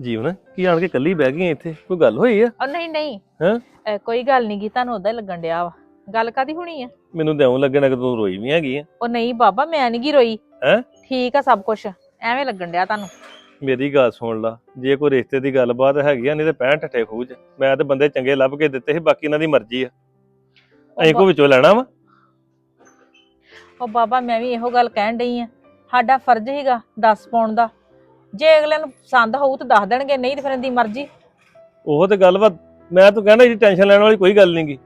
ਜੀਵਨ ਕੀ ਆਣ ਕੇ ਕੱਲੀ ਬਹਿ ਗਈ ਇੱਥੇ? ਕੋਈ ਗੱਲ ਹੋਈ ਆ? ਉਹ ਨਹੀਂ ਨਹੀਂ। ਹੈਂ? ਅਹ ਕੋਈ ਗੱਲ ਨਹੀਂ ਗੀ ਤੁਹਾਨੂੰ ਉਦਾਂ ਹੀ ਲੱਗਣ ਡਿਆ ਵਾ। ਗੱਲ ਕਾਦੀ ਹੋਣੀ ਆ? ਮੈਨੂੰ ਤਾਂ ਇਉਂ ਲੱਗਣਾ ਕਿ ਤੂੰ ਰੋਈ ਵੀ ਹੈਗੀ ਆ। ਉਹ ਨਹੀਂ ਬਾਬਾ ਮੈਂ ਨਹੀਂ ਗੀ ਰੋਈ। ਹੈਂ? ਠੀਕ ਆ ਸਭ ਕੁਝ ਐਵੇਂ ਲੱਗਣ ਡਿਆ ਤੁਹਾਨੂੰ। ਮੇਰੀ ਗੱਲ ਸੁਣ ਲਾ ਜੇ ਕੋਈ ਰਿਸ਼ਤੇ ਦੀ ਗੱਲਬਾਤ ਹੈਗੀ ਆ ਨਹੀਂ ਤੇ ਪੈਣ ਠੱਠੇ ਖੂਜ ਮੈਂ ਤੇ ਬੰਦੇ ਚੰਗੇ ਲੱਭ ਕੇ ਦਿੱਤੇ ਸੀ ਬਾਕੀ ਇਹਨਾਂ ਦੀ ਮਰਜ਼ੀ ਆ। ਅਸੀਂ ਕੋ ਵਿੱਚੋਂ ਲੈਣਾ ਵਾ? ਉਹ ਬਾਬਾ ਮੈਂ ਵੀ ਇਹੋ ਗੱਲ ਕਹਿਣ ਡਈ ਆ। ਸਾਡਾ ਫਰਜ਼ ਹੀਗਾ ਦੱਸ ਪਾਉਣ ਦਾ। ਜੇ ਅਗਲੇ ਨੂੰ ਪਸੰਦ ਹੋਊ ਤਾਂ ਦੱਸ ਦੇਣਗੇ ਨਹੀਂ ਤੇ ਫਿਰ ਇਹਦੀ ਮਰਜ਼ੀ। ਉਹ ਤੇ ਗੱਲ ਵਾ ਮੈਂ ਤਾਂ ਕਹਿਣਾ ਜੀ ਟੈਨਸ਼ਨ ਲੈਣ ਵਾਲੀ ਕੋਈ ਗੱਲ ਨਹੀਂਗੀ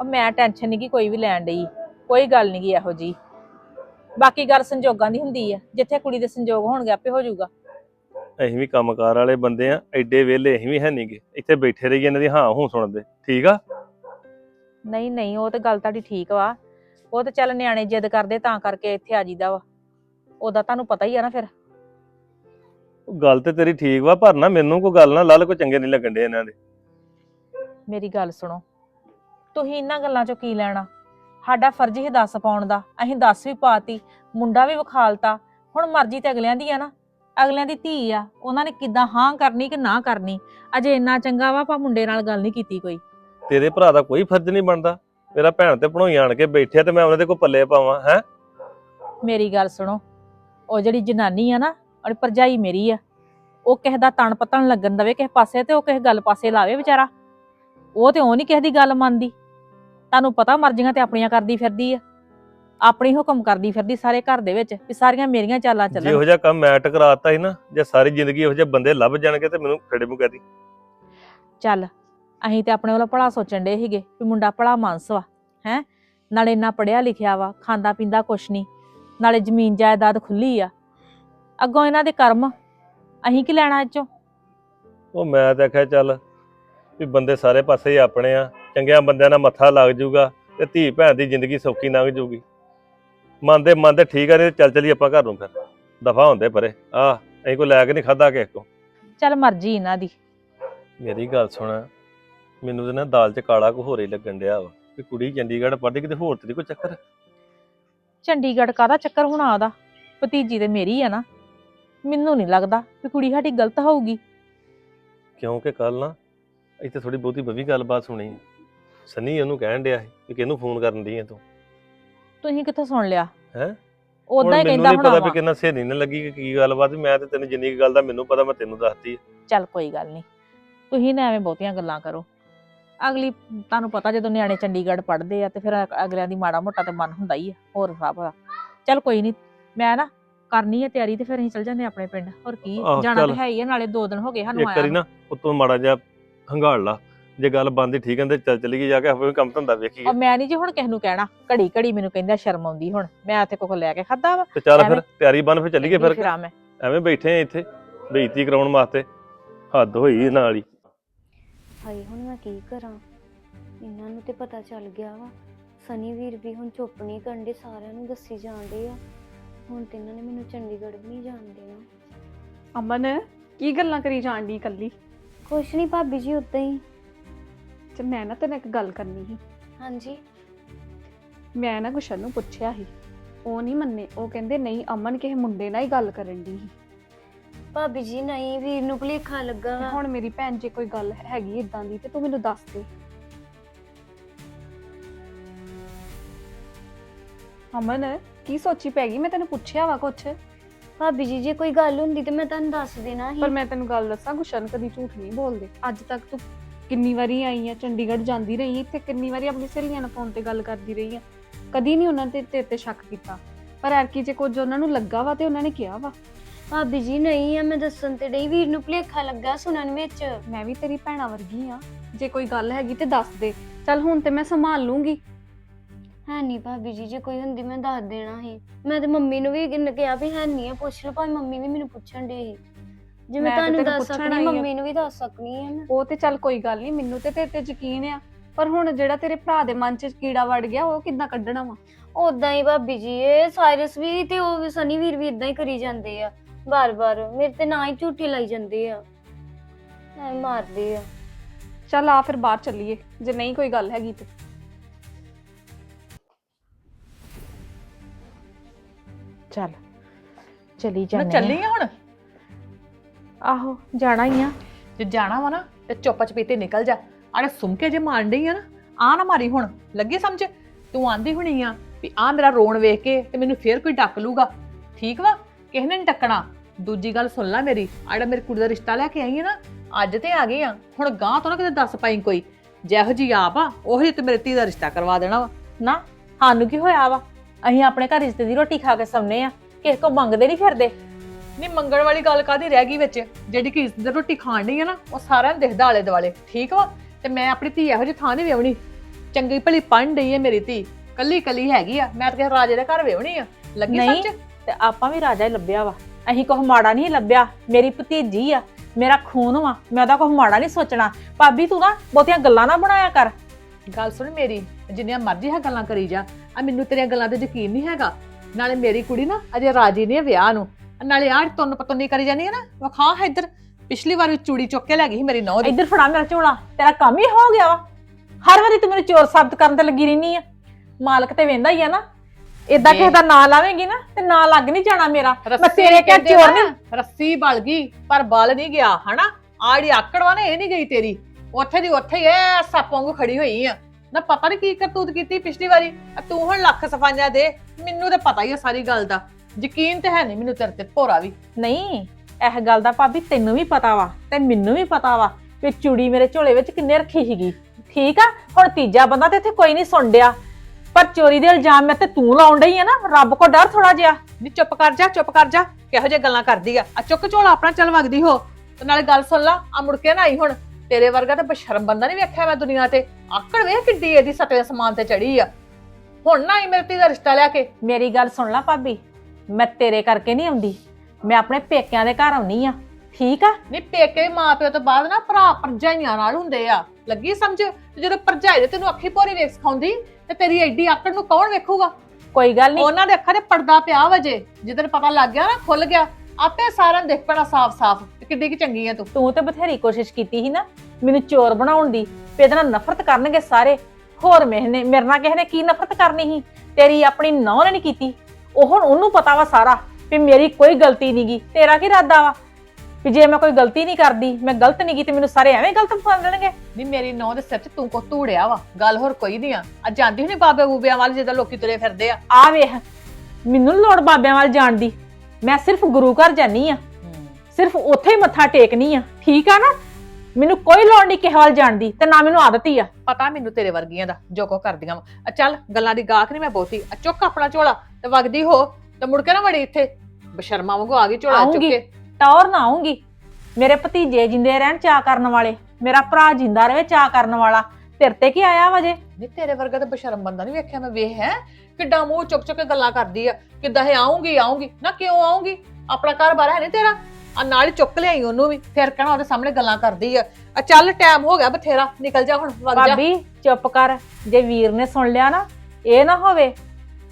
ਉਹ ਮੈਂ ਟੈਨਸ਼ਨ ਨਹੀਂ ਗੀ ਕੋਈ ਵੀ ਲੈਣ ਡਈ ਕੋਈ ਗੱਲ ਨਹੀਂ ਗੀ ਇਹੋ ਜੀ। ਬਾਕੀ ਗੱਲ ਸੰਜੋਗਾਂ ਦੀ ਹੁੰਦੀ ਆ ਜਿੱਥੇ ਕੁੜੀ ਦੇ ਸੰਜੋਗ ਹੋਣਗੇ ਆਪੇ ਹੋ ਜਾਊਗਾ। ਅਸੀਂ ਵੀ ਕੰਮਕਾਰ ਵਾਲੇ ਬੰਦੇ ਆ ਐਡੇ ਵੇਲੇ ਅਸੀਂ ਵੀ ਹੈ ਨਹੀਂਗੇ ਇੱਥੇ ਬੈਠੇ ਰਹੀਏ ਇਹਨਾਂ ਦੀ ਹਾਂ ਹੂੰ ਸੁਣਦੇ ਠੀਕ ਆ? ਨਹੀਂ ਨਹੀਂ ਉਹ ਤੇ ਗੱਲ ਤੁਹਾਡੀ ਠੀਕ ਵਾ। ਉਹ ਤੇ ਚੱਲ ਨਿਆਣੇ ਜਿੱਦ ਕਰਦੇ ਤਾਂ ਕਰਕੇ ਇੱਥੇ ਆ ਜੀਦਾ ਵਾ। ਉਹਦਾ ਤੁਹਾਨੂੰ ਪਤਾ ਹੀ ਆ ਨਾ ਫਿਰ। ਉਹ ਗੱਲ ਤੇ ਤੇਰੀ ਠੀਕ ਵਾ ਪਰ ਨਾ ਮੈਨੂੰ ਕੋਈ ਗੱਲ ਨਾ ਲੱਲ ਕੋ ਚੰਗੇ ਨਹੀਂ ਲੱਗਣ ਦੇ ਇਹਨਾਂ ਦੇ। ਮੇਰੀ ਗੱਲ ਸੁਣੋ ਤੁਸੀਂ ਇਹਨਾਂ ਗੱਲਾਂ ਚੋਂ ਕੀ ਲੈਣਾ? ਸਾਡਾ ਫਰਜ਼ ਹੀ ਦੱਸ ਪਾਉਣ ਦਾ ਅਸੀਂ ਦੱਸ ਵੀ ਪਾਤੀ ਮੁੰਡਾ ਵੀ ਵਿਖਾਲਤਾ ਹੁਣ ਮਰਜ਼ੀ ਤੇ ਅਗਲਿਆਂ ਦੀ ਆ ਨਾ। ਅਗਲਿਆਂ ਦੀ ਧੀ ਆ ਉਹਨਾਂ ਨੇ ਕਿੱਦਾਂ ਹਾਂ ਕਰਨੀ ਕਿ ਨਾ ਕਰਨੀ? ਅਜੇ ਇੰਨਾ ਚੰਗਾ ਵਾ ਆਪਾਂ ਮੁੰਡੇ ਨਾਲ ਗੱਲ ਨਹੀਂ ਕੀਤੀ ਕੋਈ। ਤੇਰੇ ਭਰਾ ਦਾ ਕੋਈ ਫਰਜ਼ ਨਹੀਂ ਬਣਦਾ। ਮੇਰਾ ਭੈਣ ਤੇ ਭਣੋਈ ਆਣ ਕੇ ਬੈਠਿਆ ਤੇ ਮੈਂ ਉਹਨਾਂ ਦੇ ਕੋ ਪੱਲੇ ਪਾਵਾਂ ਹੈ? ਮੇਰੀ ਗੱਲ ਸੁਣੋ ਉਹ ਜਿਹੜੀ ਜਨਾਨੀ ਆ ਨਾ ਔਰ ਭਰਜਾਈ ਮੇਰੀ ਆ। ਉਹ ਕਿਸੇ ਦਾ ਤਣ ਪਤਣ ਲੱਗਣ ਦਵੇ ਕਿਸੇ ਪਾਸੇ ਤੇ ਉਹ ਕਿਸੇ ਗੱਲ ਪਾਸੇ ਲਾਵੇ ਵਿਚਾਰਾ। ਉਹ ਤੇ ਉਹ ਨਹੀਂ ਕਿਸੇ ਦੀ ਗੱਲ ਮੰਨਦੀ। ਤੁਹਾਨੂੰ ਪਤਾ ਮਰਜ਼ੀਆਂ ਤੇ ਆਪਣੀਆਂ ਕਰਦੀ ਫਿਰਦੀ ਆ। ਆਪਣੀ ਹੁਕਮ ਕਰਦੀ ਫਿਰਦੀ ਸਾਰੇ ਘਰ ਦੇ ਵਿੱਚ ਵੀ ਸਾਰੀਆਂ ਮੇਰੀਆਂ ਚਾਲਾਂ ਚੱਲਣ। ਇਹੋ ਜਿਹਾ ਕੰਮ ਮੈਂ ਟਕਰਾਤਾ ਸੀ ਨਾ ਜੇ ਸਾਰੀ ਜ਼ਿੰਦਗੀ ਇਹੋ ਜਿਹੇ ਬੰਦੇ ਲੱਭ ਜਾਣਗੇ ਤੇ ਮੈਨੂੰ ਫੇੜੇ ਮੂੰਹ ਕਹਦੀ ਚੱਲ ਅਸੀਂ ਤੇ ਆਪਣੇ ਵੱਲੋਂ ਭਲਾ ਸੋਚਣ ਦੇ ਸੀਗੇ ਵੀ ਮੁੰਡਾ ਭਲਾ ਮਾਨਸ ਵਾ ਹੈ? ਨਾਲੇ ਇੰਨਾ ਪੜਿਆ ਲਿਖਿਆ ਵਾ ਖਾਂਦਾ ਪੀਂਦਾ ਕੁਛ ਨਹੀਂ ਨਾਲੇ ਜ਼ਮੀਨ ਜਾਇਦਾਦ ਖੁੱਲੀ ਆ। ਅੱਗੋਂ ਇਹਨਾਂ ਦੇ ਕਰਮ ਅਸੀਂ ਕੀ ਲੈਣਾ ਇਹ ਚੋਂ ਉਹ ਮੈਂ ਤਾਂ ਆਖਿਆ ਚੱਲ ਵੀ ਬੰਦੇ ਸਾਰੇ ਪਾਸੇ ਹੀ ਆਪਣੇ ਆ ਚੰਗਿਆਂ ਬੰਦਿਆਂ ਨਾਲ ਮੱਥਾ ਲੱਗ ਜਾਊਗਾ ਤੇ ਧੀ ਭੈਣ ਦੀ ਜ਼ਿੰਦਗੀ ਸੌਖੀ ਲੰਘ ਜਾਊਗੀ। ਮੰਨਦੇ ਮੰਨਦੇ ਠੀਕ ਆ ਨਹੀਂ ਤੇ ਚੱਲ ਚਲੀ ਆਪਾਂ ਘਰ ਨੂੰ ਫਿਰ। ਦਫਾ ਹੁੰਦੇ ਪਰੇ। ਆ ਅਸੀਂ ਕੋਈ ਲੈ ਕੇ ਨਹੀਂ ਖਾਦਾ ਕਿਸੇ ਕੋ ਚੱਲ ਮਰਜ਼ੀ ਇਹਨਾਂ ਦੀ। ਮੇਰੀ ਗੱਲ ਸੁਣ ਮੈਨੂੰ ਤੇ ਨਾ ਦਾਲ 'ਚ ਕਾਲਾ ਕੋ ਹੋਰ ਹੀ ਲੱਗਣ ਡਿਆ ਵਾ। ਵੀ ਕੁੜੀ ਚੰਡੀਗੜ੍ਹ ਪੜ੍ਹਦੀ ਕਿਤੇ ਹੋਰ ਤੇ ਨੀ ਕੋਈ ਚੱਕਰ? ਚੰਡੀਗੜ੍ਹ ਕਾਹਦਾ ਚੱਕਰ ਹੋਣਾ ਉਹਦਾ? ਭਤੀਜੀ ਤੇ ਮੇਰੀ ਆ ਨਾ। ਮੈਨੂੰ ਨਹੀਂ ਲੱਗਦਾ ਵੀ ਕੁੜੀ ਸਾਡੀ ਗਲਤ ਹੋਊਗੀ। ਕਿਉਂਕਿ ਕੱਲ ਨਾ ਇੱਥੇ ਥੋੜੀ ਬਹੁਤੀ ਬਵੀ ਗੱਲਬਾਤ ਸੁਣੀ। ਸਨੀ ਉਹਨੂੰ ਕਹਿਣ ਡਿਆ ਸੀ ਕਿ ਕਿਹਨੂੰ ਫੋਨ ਕਰਨ ਦੀ ਹੈ ਤੂੰ? ਤੁਸੀਂ ਕਿੱਥੋਂ ਸੁਣ ਲਿਆ? ਹੈਂ? ਉਦਾਂ ਹੀ ਮੈਨੂੰ ਕਹਿੰਦਾ ਨਹੀਂ ਹੋਣਾ ਪਤਾ ਵੀ। ਕਿੰਨਾ ਸਹੇਲੀ ਨੇ ਲੱਗੀ ਕਿ ਕੀ ਗੱਲਬਾਤ ਮੈਂ ਤੇ ਤੈਨੂੰ ਜਿੰਨੀ ਗੱਲ ਦਾ ਮੈਨੂੰ ਪਤਾ ਮੈਂ ਤੈਨੂੰ ਦੱਸਤੀ। ਚੱਲ ਕੋਈ ਗੱਲ ਨਹੀਂ ਤੁਸੀਂ ਨਾ ਐਵੇਂ ਬਹੁਤੀਆਂ ਗੱਲਾਂ ਕਰੋ। ਅਗਲੀ ਤੁਹਾਨੂੰ ਪਤਾ ਜਦੋਂ ਨਿਆਣੇ ਚੰਡੀਗੜ੍ਹ ਪੜ੍ਹਦੇ ਆ ਤੇ ਫਿਰ ਅਗ- ਅਗਲਿਆਂ ਦੀ ਮਾੜਾ ਮੋਟਾ ਤੇ ਮਨ ਹੁੰਦਾ ਹੀ ਆ ਹੋਰ ਸਭ ਚੱਲ ਕੋਈ ਨਹੀਂ ਮੈਂ ਨਾ ਕਰਨੀ ਹੈ ਤਿਆਰੀ ਤੇ ਫਿਰ ਅਸੀਂ ਚੱਲ ਜਾਂਦੇ ਹਾਂ ਆਪਣੇ ਪਿੰਡ। ਹੋਰ ਕੀ ਆਹੋ, ਜਾਣਾ ਤੇ ਚੱਲ। ਹੈ ਹੀ ਆ ਨਾਲੇ ਦੋ ਦਿਨ ਹੋ ਗਏ ਸਾਨੂੰ ਇੱਕ ਵਾਰੀ ਨਾ ਉਤੋਂ ਮਾੜਾ ਜਿਹਾ ਹੰਗਾੜ ਲਾ। ਜੇ ਗੱਲ ਬੰਦੀ ਠੀਕ ਤੇ ਚੱਲ ਚਲੀ ਜਾ ਕੇ ਆਪੇ ਕੰਮ ਧੰਦਾ ਵੇਖੀਏ ਔਰ ਮੈਂ ਨਹੀਂ ਜੀ ਹੁਣ ਕਿਸ ਨੂੰ ਕਹਿਣਾ ਘੜੀ ਘੜੀ ਮੈਨੂੰ ਕਹਿੰਦਾ ਸ਼ਰਮ ਆਉਂਦੀ ਹੁਣ ਮੈਂ ਇੱਥੇ ਕੋਲ ਲੈ ਕੇ ਖਾਦਾ ਵਾ। ਤੇ ਚੱਲ ਐਵੇਂ- ਫਿਰ ਤਿਆਰੀ ਬਣ ਫਿਰ ਚੱਲੀਏ ਫਿਰ। ਫਿਰਾਂ ਮੈਂ। ਐਵੇਂ ਬੈਠੇ ਆ ਇੱਥੇ ਬੇਇੱਜ਼ਤੀ ਕਰਾਉਣ ਵਾਸਤੇ ਹੱਦ ਹੋਈ ਇਹ ਨਾਲ ਹੀ। ਹਾਏ ਹੁਣ ਮੈਂ ਕੀ ਕਰਾਂ? ਇਹਨਾਂ ਨੂੰ ਤੇ ਪਤਾ ਚੱਲ ਗਿਆ ਵਾ। ਸਨੀ ਵੀਰ ਵੀ ਹੁਣ ਚੁੱਪ ਨਹੀਂ ਕਰਨ ਦੇ ਸਾਰਿਆਂ ਨੂੰ ਦੱਸੀ ਜਾਂਦੇ ਆ। ਹੁਣ ਤੇ ਇਹਨਾਂ ਨੇ ਮੈਨੂੰ ਚੰਡੀਗੜ੍ਹ ਵੀ ਨਹੀਂ ਜਾਣ ਦੇਣਾ। ਅਮਨ ਕੀ ਗੱਲਾਂ ਕਰੀ ਜਾਣ ਦੀ ਇਕੱਲੀ? ਕੁਛ ਨਹੀਂ ਭਾਬੀ ਜੀ ਉਦਾਂ ਹੀ। ਤੇ ਮੈਂ ਨਾ ਤੈਨੂੰ ਇੱਕ ਗੱਲ ਕਰਨੀ ਸੀ। ਹਾਂਜੀ। ਮੈਂ ਨਾ ਗੁਸ਼ਨ ਨੂੰ ਪੁੱਛਿਆ ਸੀ। ਉਹ ਨਹੀਂ ਮੰਨੇ ਉਹ ਕਹਿੰਦੇ ਨਹੀਂ ਅਮਨ ਕਿਸੇ ਮੁੰਡੇ ਨਾਲ ਹੀ ਗੱਲ ਕਰਨ ਦੀ ਸੀ। ਭਾਬੀ ਜੀ ਨਹੀਂ ਵੀਰ ਨੂੰ ਭੁਲੇਖਾ ਲੱਗਾ। ਵਾ ਹੁਣ ਮੇਰੀ ਭੈਣ ਜੇ ਕੋਈ ਗੱਲ ਹੈਗੀ ਇਦਾਂ ਦੀ ਤੇ ਤੂੰ ਮੈਨੂੰ ਦੱਸ ਦੇ। ਅਮਨ ਕੀ ਸੋਚੀ ਪੈ ਗਈ? ਮੈਂ ਤੈਨੂੰ ਪੁੱਛਿਆ ਵਾ ਕੁਛ। ਭਾਬੀ ਜੀ ਜੇ ਕੋਈ ਗੱਲ ਹੁੰਦੀ ਤੇ ਮੈਂ ਤੁਹਾਨੂੰ ਦੱਸ ਦੇਣਾ ਸੀ। ਪਰ ਮੈਂ ਤੈਨੂੰ ਗੱਲ ਦੱਸਾਂ ਗੁਸ਼ਨ ਕਦੀ ਝੂਠ ਨਹੀਂ ਬੋਲਦੇ। ਅੱਜ ਤੱਕ ਤੂੰ ਕਿੰਨੀ ਵਾਰੀ ਆਈ ਆ ਚੰਡੀਗੜ੍ਹ ਜਾਂਦੀ ਰਹੀ ਇੱਥੇ ਕਿੰਨੀ ਵਾਰੀ ਆਪਣੀ ਸਹੇਲੀਆਂ ਨਾਲ ਫੋਨ ਤੇ ਗੱਲ ਕਰਦੀ ਰਹੀ ਆ। ਕਦੀ ਨਹੀਂ ਉਹਨਾਂ ਤੇ ਤੇਰੇ ਤੇ ਸ਼ੱਕ ਕੀਤਾ। ਪਰ ਐਰਕੀ ਜੇ ਕੁਝ ਉਹਨਾਂ ਨੂੰ ਲੱਗਾ ਵਾ ਤੇ ਉਹਨਾਂ ਨੇ ਕਿਹਾ ਵਾ। ਭਾਬੀ ਜੀ ਨਹੀਂ ਆ ਮੈਂ ਦੱਸਣ ਤੇ ਡਈ ਵੀਰ ਨੂੰ ਭੁਲੇਖਾ ਲੱਗਾ ਸੁਣਨ ਵਿੱਚ। ਮੈਂ ਵੀ ਤੇਰੀ ਭੈਣਾ ਵਰਗੀ ਆ। ਜੇ ਕੋਈ ਗੱਲ ਹੈਗੀ ਤੇ ਦੱਸ ਦੇ। ਚੱਲ ਹੁਣ ਤੇ ਮੈਂ ਸੰਭਾਲ ਲੂੰਗੀ। ਹੈ ਨਹੀਂ ਭਾਬੀ ਜੀ ਜੇ ਕੋਈ ਹੁੰਦੀ ਮੈਂ ਦੱਸ ਦੇਣਾ ਸੀ। ਮੈਂ ਤੇ ਮੰਮੀ ਨੂੰ ਵੀ ਕਿੰਨ ਕਿਹਾ ਵੀ ਹੈ ਨਹੀਂ ਆ ਪੁੱਛ ਲਓ ਭਾਵੇਂ ਮੰਮੀ ਵੀ ਮੈਨੂੰ ਪੁੱਛਣ ਦੇ ਸੀ। ਜੇ ਮੈਂ ਮੈਂ ਤਾਂ ਤੁਹਾਨੂੰ ਤੈਨੂੰ ਦੱਸ ਪੁੱਛਣ ਸਕਣੀ ਆਈ ਆ। ਮੰਮੀ ਨੂੰ ਵੀ ਦੱਸ ਸਕਣੀ ਆ ਮੈਂ। ਉਹ ਤੇ ਚੱਲ ਕੋਈ ਗੱਲ ਨਹੀਂ ਮੈਨੂੰ ਤੇ ਤੇਰੇ ਤੇ ਯਕੀਨ ਆ। ਪਰ ਹੁਣ ਜਿਹੜਾ ਤੇਰੇ ਭਰਾ ਦੇ ਮਨ 'ਚ ਕੀੜਾ ਵੜ ਗਿਆ ਉਹ ਕਿੱਦਾਂ ਕੱਢਣਾ ਵਾ? ਉਦਾਂ ਹੀ ਭਾਬੀ ਜੀ ਇਹ ਸਾਇਰਸ ਵੀ ਤੇ ਉਹ ਵੀ ਸਨੀ ਵੀਰ ਵੀ ਇਦਾਂ ਹੀ ਕਰੀ ਜਾਂਦੇ ਆ। ਬਾਰ-ਬਾਰ ਮੇਰੇ ਤੇ ਨਾ ਹੀ ਝੂਠੀ ਲਾਈ ਜਾਂਦੇ ਆ। ਐ ਮਾਰਦੇ ਆ। ਚੱਲ ਆ ਫਿਰ ਬਾਹਰ ਚੱਲੀਏ ਜੇ ਨਹੀਂ ਕੋਈ ਗੱਲ ਹੈਗੀ ਤੇ। ਚੱਲ। ਚਲੀ ਮੈਂ ਜਾਂਦੇ ਚੱਲੀ ਆ। ਹੁਣ? ਆਹੋ ਜਾਣਾ ਹੀ ਆ। ਜੇ ਜਾਣਾ ਵਾ ਨਾ ਤੇ ਚੁੱਪ ਚਪੀਤੇ ਨਿਕਲ ਜਾ। ਆੜੇ ਸੁਮਕੇ ਜੇ ਮਾਰਨ ਡਈ ਆ ਨਾ ਆ ਨਾ ਮਾਰੀ ਹੁਣ। ਲੱਗੀ ਸਮਝ? ਤੂੰ ਆਂਦੀ ਹੁਣੀ ਆ ਵੀ ਆ ਮੇਰਾ ਰੋਣ ਵੇਖ ਕੇ ਤੇ ਮੈਨੂੰ ਫੇਰ ਕੋਈ ਡੱਕ ਲੂਗਾ ਠੀਕ ਵਾ? ਕਿਸੇ ਨੇ ਨਹੀਂ ਡੱਕਣਾ। ਦੂਜੀ ਗੱਲ ਸੁਣ ਲੈ ਮੇਰੀ ਆੜਾ ਮੇਰੀ ਕੁੜੀ ਦਾ ਰਿਸ਼ਤਾ ਲੈ ਕੇ ਆਈ ਆ ਨਾ ਅੱਜ ਤੇ ਆ ਗਈ ਆ। ਹੁਣ ਗਾਂ ਤੋਂ ਨਾ ਕਿਤੇ ਦੱਸ ਪਾਈ ਕੋਈ। ਜਿਹੋ ਜੀ ਆਪ ਆ ਉਹੀ ਤੇ ਮੇਰੀ ਧੀ ਦਾ ਰਿਸ਼ਤਾ ਕਰਵਾ ਦੇਣਾ ਵਾ। ਨਾ ਸਾਨੂੰ ਕੀ ਹੋਇਆ ਵਾ? ਅਸੀਂ ਆਪਣੇ ਘਰ ਰਿਸ਼ਤੇ ਦੀ ਰੋਟੀ ਖਾ ਕੇ ਸੌਂਦੇ ਆ ਕਿਸੇ ਕੋ ਮੰਗਦੇ ਨਹੀਂ ਫਿਰਦੇ। ਨਹੀਂ ਮੰਗਣ ਵਾਲੀ ਗੱਲ ਕਾਦੀ ਰਹਿ ਗਈ ਵਿੱਚ? ਜਿਹੜੀ ਕਿ ਇੱਜ਼ਤ ਰੋਟੀ ਖਾਣ ਡਈ ਆ ਨਾ ਉਹ ਸਾਰਿਆਂ ਨੂੰ ਦਿਖਦਾ ਆਲੇ ਦੁਆਲੇ। ਠੀਕ ਵਾ? ਤੇ ਮੈਂ ਆਪਣੀ ਧੀ ਇਹੋ ਜਿਹੀ ਥਾਂ ਨਹੀਂ ਵਿਆਹਣੀ। ਚੰਗੀ ਭਲੀ ਪੜ੍ਹਨ ਡਈ ਹੈ ਮੇਰੀ ਧੀ। ਕੱਲੀ ਕੱਲੀ ਹੈਗੀ ਆ। ਮੈਂ ਤਾਂ ਕਿਸੇ ਰਾਜੇ ਦੇ ਘਰ ਵਿਆਹਣੀ ਆ। ਲੱਗੀ ਨਹੀਂ। ਸੱਚ? ਤੇ ਆਪਾਂ ਵੀ ਰਾਜਾ ਹੀ ਲੱਭਿਆ ਵਾ। ਅਸੀਂ ਕੁਝ ਮਾੜਾ ਨਹੀਂ ਲੱਭਿਆ। ਮੇਰੀ ਭਤੀਜੀ ਆ। ਮੇਰਾ ਖੂਨ ਵਾ। ਮੈਂ ਉਹਦਾ ਕੁਝ ਮਾੜਾ ਨਹੀਂ ਸੋਚਣਾ। ਭਾਬੀ ਤੂੰ ਨਾ ਬਹੁਤੀਆਂ ਗੱਲਾਂ ਨਾ ਬਣਾਇਆ ਕਰ। ਗੱਲ ਸੁਣ ਮੇਰੀ। ਜਿੰਨੀਆਂ ਮਰਜ਼ੀ ਹੈ ਗੱਲਾਂ ਕਰੀ ਜਾ। ਆ ਮੈਨੂੰ ਤੇਰੀਆਂ ਗੱਲਾਂ ਤੇ ਯਕੀਨ ਨਹੀਂ ਹੈਗਾ। ਨਾਲੇ ਮੇਰੀ ਕੁੜੀ ਨਾ ਅਜੇ ਰਾਜੀ ਨਹੀਂ ਹੈ ਵਿਆਹ ਨੂੰ। ਨਾਲੇ ਆਹ ਤੁੰਨ ਪਤੰਨੀ ਕਰੀ ਜਾਂਦੀ ਹੈ ਨਾ ਵਖਾ ਇੱਧਰ ਪਿਛਲੀ ਵਾਰ ਵੀ ਚੂੜੀ ਚੁੱਕ ਕੇ ਲੈ ਗਈ ਸੀ ਮੇਰੀ ਨੌਂ ਦੀ। ਇੱਧਰ ਫੜਾ ਮੇਰਾ ਝੋਲਾ ਤੇਰਾ ਕੰਮ ਹੀ ਹੋ ਗਿਆ ਵਾ। ਹਰ ਵਾਰੀ ਤੂੰ ਮੈਨੂੰ ਚੋਰ ਸਾਬਤ ਕਰਨ ਤੇ ਲੱਗੀ ਰਹਿਨੀ ਆ। ਮਾਲਕ ਤੇ ਵੇਂਦਾ ਹੀ ਆ ਨਾ। ਇਦਾਂ ਕਿਸੇ ਦਾ ਨਾਂ ਲਾਵੇਂਗੀ ਨਾ ਤੇ ਨਾਂ ਲੱਗ ਨਹੀਂ ਜਾਣਾ ਮੇਰਾ। ਮੈਂ ਤੇਰੇ ਕਿਹਾ ਕਹਿੰਦੇ ਚੋਰ ਨਹੀਂ। ਰੱਸੀ ਬਲ ਗਈ ਪਰ ਬਲ ਨਹੀਂ ਗਿਆ ਹਨਾ? ਆੜੀ ਆਕੜਵਾ ਨੇ ਇਹ ਨਹੀਂ ਗਈ ਤੇਰੀ। ਉੱਥੇ ਦੀ ਉੱਥੇ ਹੀ ਐ ਸੱਪ ਵਾਂਗੂ ਖੜੀ ਹੋਈ ਆ। ਨਾ ਪਤਾ ਨਹੀਂ ਕੀ ਕਰਤੂਤ ਕੀਤੀ ਪਿਛਲੀ ਵਾਰੀ? ਆ ਤੂੰ ਹੁਣ ਲੱਖ ਸਫਾਈਆਂ ਦੇ ਮੈਨੂੰ ਤਾਂ ਪਤਾ ਹੀ ਆ ਸਾਰੀ ਗੱਲ ਦਾ। ਯਕੀਨ ਤੇ ਹੈ ਨਹੀਂ ਮੈਨੂੰ ਤੇਰੇ ਤੇ ਭੋਰਾ ਵੀ। ਨਹੀਂ ਇਹ ਗੱਲ ਦਾ ਭਾਬੀ ਤੈਨੂੰ ਵੀ ਪਤਾ ਵਾ ਤੇ ਮੈਨੂੰ ਵੀ ਪਤਾ ਵਾ ਕਿ ਚੂੜੀ ਮੇਰੇ ਝੋਲੇ ਵਿੱਚ ਕਿੰਨੇ ਰੱਖੀ ਸੀਗੀ। ਠੀਕ ਆ? ਹੁਣ ਤੀਜਾ ਬੰਦਾ ਤੇ ਇੱਥੇ ਕੋਈ ਨਹੀਂ ਸੁਣ ਡਿਆ। ਪਰ ਚੋਰੀ ਦੇ ਇਲਜ਼ਾਮ ਮੈਂ ਤੇ ਤੂੰ ਲਾਉਣ ਡਈ ਆ ਨਾ ਰੱਬ ਕੋ ਡਰ ਥੋੜਾ ਜਿਹਾ। ਨੀ ਚੁੱਪ ਕਰ ਜਾ ਚੁੱਪ ਕਰ ਜਾ। ਕਿਹੋ ਜਿਹੇ ਗੱਲਾਂ ਕਰਦੀ ਆ? ਆ ਚੁੱਕ ਝੋਲਾ ਆਪਣਾ ਚੱਲ ਵਗਦੀ ਹੋ। ਤੇ ਨਾਲੇ ਗੱਲ ਸੁਣ ਲਾ ਆ ਮੁੜ ਕੇ ਨਾ ਆਈ ਹੁਣ। ਤੇਰੇ ਵਰਗਾ ਤਾਂ ਬਸ਼ਰਮ ਬੰਦਾ ਨਹੀਂ ਵੇਖਿਆ ਮੈਂ ਦੁਨੀਆ ਤੇ। ਆਕੜ ਵੇਖ ਕਿੱਡੀ ਇਹਦੀ ਸਟੇ ਸਮਾਨ ਤੇ ਚੜੀ ਆ। ਹੁਣ ਨਾ ਆਈ ਮੇਰੇ ਦਾ ਰਿਸ਼ਤਾ ਲੈ ਕੇ। ਮੇਰੀ ਗੱਲ ਸੁਣ ਲੈ ਭਾਬੀ ਮੈਂ ਤੇਰੇ ਕਰਕੇ ਨਹੀਂ ਆਉਂਦੀ। ਮੈਂ ਆਪਣੇ ਪੇਕਿਆਂ ਦੇ ਘਰ ਆਉਣੀ ਆ। ਠੀਕ ਆ? ਨਹੀਂ ਪੇਕੇ ਮਾਪਿਓ ਤੋਂ ਬਾਅਦ ਨਾ ਭਰਾ ਪਰਜਾਈਆਂ ਨਾਲ ਹੁੰਦੇ ਆ। ਲੱਗੀ ਸਮਝ? ਤੇ ਜਦੋਂ ਪਰਜਾਈ ਦੇ ਤੈਨੂੰ ਅੱਖੀ ਭੋਰੀ ਵੇਖ ਸਿਖਾਉਂਦੀ ਤੇ ਤੇਰੀ ਐਡੀ ਆਕੜ ਨੂੰ ਕੌਣ ਵੇਖੂਗਾ? ਕੋਈ ਗੱਲ ਨਹੀਂ। ਉਹਨਾਂ ਦੇ ਅੱਖਾਂ ਤੇ ਪਰਦਾ ਪਿਆ ਵਜੇ ਜਦੋਂ ਪਤਾ ਲੱਗ ਗਿਆ ਨਾ ਖੁੱਲ ਗਿਆ। ਆਪੇ ਸਾਰਿਆਂ ਨੂੰ ਦੇਖ ਪੈਣਾ ਸਾਫ਼-ਸਾਫ਼। ਤੇ ਕਿੱਡੀ ਕੀ ਚੰਗੀ ਆ ਤੂੰ। ਤੂੰ ਤੇ ਬਥੇਰੀ ਕੋਸ਼ਿਸ਼ ਕੀਤੀ ਸੀ ਨਾ ਮੈਨੂੰ ਚੋਰ ਬਣਾਉਣ ਦੀ ਤੇ ਇਹਦੇ ਨਾਲ ਨਫ਼ਰਤ ਕਰਨਗੇ ਸਾਰੇ। ਹੋਰ ਮੈਨੇ ਮੇਰੇ ਨਾਲ ਕਿਸੇ ਨੇ ਕੀ ਨਫ਼ਰਤ ਕਰਨੀ ਸੀ? ਤੇਰੀ ਆਪਣੀ ਨੌਂ ਨੇ ਨਹੀਂ ਕੀਤੀ। ਉਹ ਹੁਣ ਉਹਨੂੰ ਪਤਾ ਵਾ ਸਾਰਾ ਵੀ ਮੇਰੀ ਕੋਈ ਗਲਤੀ ਨਹੀਂਗੀ ਤੇਰਾ ਕੀ ਇਰਾਦਾ ਵਾ? ਵੀ ਜੇ ਮੈਂ ਕੋਈ ਗਲਤੀ ਨਹੀਂ ਕਰਦੀ ਮੈਂ ਗਲਤ ਨਹੀਂ ਕੀਤੀ ਮੈਨੂੰ ਸਾਰੇ ਐਵੇਂ ਗਲਤ ਲੈਣਗੇ ਨਹੀਂ ਮੇਰੀ ਨੌਂ ਦੇ ਸਿਰ 'ਚ ਤੂੰ ਕੋ ਧੂੜਿਆ ਵਾ। ਗੱਲ ਹੋਰ ਕੋਈ ਨਹੀਂ ਆ। ਅੱਜ ਜਾਂਦੀ ਹੁਣੀ ਬਾਬੇ ਬੂਬਿਆਂ ਵੱਲ ਜਿੱਦਾਂ ਲੋਕੀ ਤੁਰੇ ਫਿਰਦੇ ਆ। ਆ ਵੇਖ ਮੈਨੂੰ ਨੀ ਲੋੜ ਬਾਬਿਆਂ ਵੱਲ ਜਾਣ ਦੀ। ਮੈਂ ਸਿਰਫ ਗੁਰੂ ਘਰ ਜਾਨੀ ਆ। ਸਿਰਫ ਉੱਥੇ ਹੀ ਮੱਥਾ ਟੇਕਨੀ ਆ ਠੀਕ ਆ ਨਾ? ਮੈਨੂੰ ਕੋਈ ਲੋੜ ਨਹੀਂ ਕਿਸੇ ਵੱਲ ਜਾਣ ਦੀ ਤੇ ਨਾ ਮੈਨੂੰ ਆਦਤ ਹੀ ਆ। ਪਤਾ ਮੈਨੂੰ ਤੇਰੇ ਵਰਗੀਆਂ ਦਾ ਜੋ ਕੋ ਕਰਦੀਆਂ ਵਾ। ਆ ਚੱਲ ਗੱਲਾਂ ਦੀ ਗਾਖ ਨਹੀਂ ਮੈਂ ਬਹੁਤੀ। ਆ ਚੁੱਕ ਆਪਣਾ ਝੋਲਾ ਤੇ ਵਗਦੀ ਹੋ ਤੇ ਮੁੜ ਕੇ ਨਾ ਵੜੀ ਇੱਥੇ। ਬਸ਼ਰਮਾ ਵਾਂਗੂ ਆ ਗਈ ਝੋਲਾ ਚੁੱਕ। ਕੇ। ਟੌਰ ਨਾ ਆਉਂਗੀ ਮੇਰੇ ਭਤੀਜੇ ਜਿੰਦੇ ਰਹਿਣ ਚਾਹ ਕਰਨ ਵਾਲੇ ਮੇਰਾ ਭਰਾ ਜਿੰਦਾ ਰਵੇ ਚਾਹ ਕਰਨ ਵਾਲਾ ਤੇਰੇ ਤੇ ਕੀ ਆਇਆ ਵਜੇ ਨਹੀਂ ਤੇਰੇ ਵਰਗਾ ਤਾਂ ਬਸ਼ਰਮ ਬੰਦਾ ਨਹੀਂ ਵੇਖਿਆ ਮੈਂ ਵੇਖ ਹੈ? ਕਿੱਡਾ ਮੂੰਹ ਚੁੱਕ ਚੁੱਕ ਕੇ ਗੱਲਾਂ ਕਰਦੀ ਆ ਕਿੱਦਾਂ ਇਹ ਆਉਂਗੀ ਆਉਂਗੀ ਨਾ ਕਿਉਂ ਆਉਂਗੀ ਆਪਣਾ ਘਰ ਬਾਰ ਹੈ ਨਹੀਂ ਤੇਰਾ? ਆ ਨਾਲ ਹੀ ਚੁੱਕ ਲਿਆਈ ਉਹਨੂੰ ਵੀ ਫਿਰ ਕਹਿਣਾ ਉਹਦੇ ਸਾਹਮਣੇ ਗੱਲਾਂ ਕਰਦੀ ਆ। ਆ ਚੱਲ ਟਾਈਮ ਹੋ ਗਿਆ ਬਥੇਰਾ ਨਿਕਲ ਜਾ ਹੁਣ ਵਗ ਜਾ। ਭਾਬੀ ਚੁੱਪ ਕਰ ਜੇ ਵੀਰ ਨੇ ਸੁਣ ਲਿਆ ਨਾ ਇਹ ਨਾ ਹੋਵੇ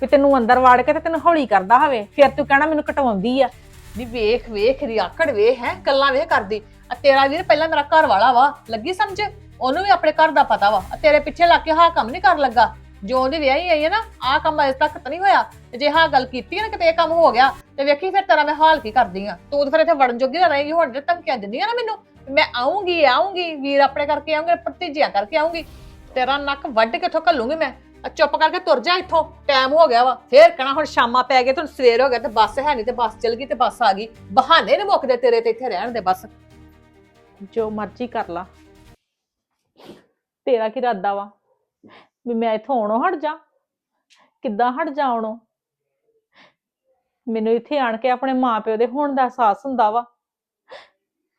ਵੀ ਤੈਨੂੰ ਅੰਦਰ ਵਾੜ ਕੇ ਤੇ ਤੈਨੂੰ ਹੌਲੀ ਕਰਦਾ ਹੋਵੇ ਫਿਰ ਤੂੰ ਕਹਿਣਾ ਮੈਨੂੰ ਕਟਵਾਉਂਦੀ ਆ। ਨੀ ਵੇਖ ਵੇਖ ਰਿਆਕੜ ਵੇਖ ਹੈ ਗੱਲਾਂ ਵੇਖ ਕਰਦੀ। ਆ ਤੇਰਾ ਵੀਰ ਪਹਿਲਾਂ ਮੇਰਾ ਘਰ ਵਾਲਾ ਵਾ ਲੱਗੀ ਸਮਝ? ਉਹਨੂੰ ਵੀ ਆਪਣੇ ਘਰ ਦਾ ਪਤਾ ਵਾ। ਆ ਤੇਰੇ ਪਿੱਛੇ ਲੱਗ ਕੇ ਹਾਂ ਕੰਮ ਨਹੀਂ ਕਰਨ ਲੱਗਾ। ਜੋ ਉਹਦੀ ਵਿਆਹੀ ਆਈ ਹੈ ਨਾ, ਆਹ ਕੰਮ ਅਜੇ ਤੱਕ ਤਾਂ ਨਹੀਂ ਹੋਇਆ। ਤੇ ਜੇ ਹਾਂ ਗੱਲ ਕੀਤੀ ਹੈ ਨਾ, ਕਿਤੇ ਇਹ ਕੰਮ ਹੋ ਗਿਆ, ਤੇ ਵੇਖੀ ਫਿਰ ਤੇਰਾ ਮੈਂ ਹਾਲ ਕੀ ਕਰਦੀ ਆ ਤੂੰ ਤਾਂ ਫਿਰ ਇੱਥੇ ਵੜਨ ਜੋਗੀ ਨਾ ਰਹੇਗੀ ਹੁਣ ਤੇ ਧਮਕੀਆਂ ਦਿੰਦੀ ਨਾ ਮੈਨੂੰ ਮੈਂ ਆਉਂਗੀ ਆਉਂਗੀ ਵੀਰ ਆਪਣੇ ਕਰਕੇ ਆਉਂਗੇ ਭਤੀਜਿਆਂ ਕਰਕੇ ਆਉਂਗੀ ਤੇਰਾ ਨੱਕ ਵੱਢ ਕੇ ਇੱਥੋਂ ਘੱਲੂਗੀ ਮੈਂ। ਆ ਚੁੱਪ ਕਰਕੇ ਤੁਰ ਜਾ ਇੱਥੋਂ, ਟਾਈਮ ਹੋ ਗਿਆ ਵਾ। ਫੇਰ ਕਹਣਾ, ਹੁਣ ਸ਼ਾਮਾਂ ਪੈ ਗਏ ਤੁਹਾਨੂੰ ਸਵੇਰ ਹੋ ਗਿਆ, ਤੇ ਬੱਸ ਹੈ ਨਹੀਂ ਤੇ ਬੱਸ ਚਲ ਗਈ ਤੇ ਬੱਸ ਆ ਗਈ। ਬਹਾਨੇ ਨੇ ਮੁੱਕਦੇ ਤੇਰੇ ਤੇ ਇੱਥੇ ਰਹਿਣ ਦੇ ਬਸ। ਜੋ ਮਰਜ਼ੀ ਕਰ ਲਾ। ਤੇਰਾ ਕੀ ਇਰਾਦਾ ਵਾ? ਵੀ ਮੈਂ ਇੱਥੋਂ ਆਉਣੋਂ ਹਟ ਜਾ। ਕਿੱਦਾਂ ਹਟ ਜਾ ਆਉਣੋਂ? ਮੈਨੂੰ ਇੱਥੇ ਆਣ ਕੇ ਆਪਣੇ ਮਾਪਿਓ ਦੇ ਹੋਣ ਦਾ ਅਹਿਸਾਸ ਹੁੰਦਾ ਵਾ।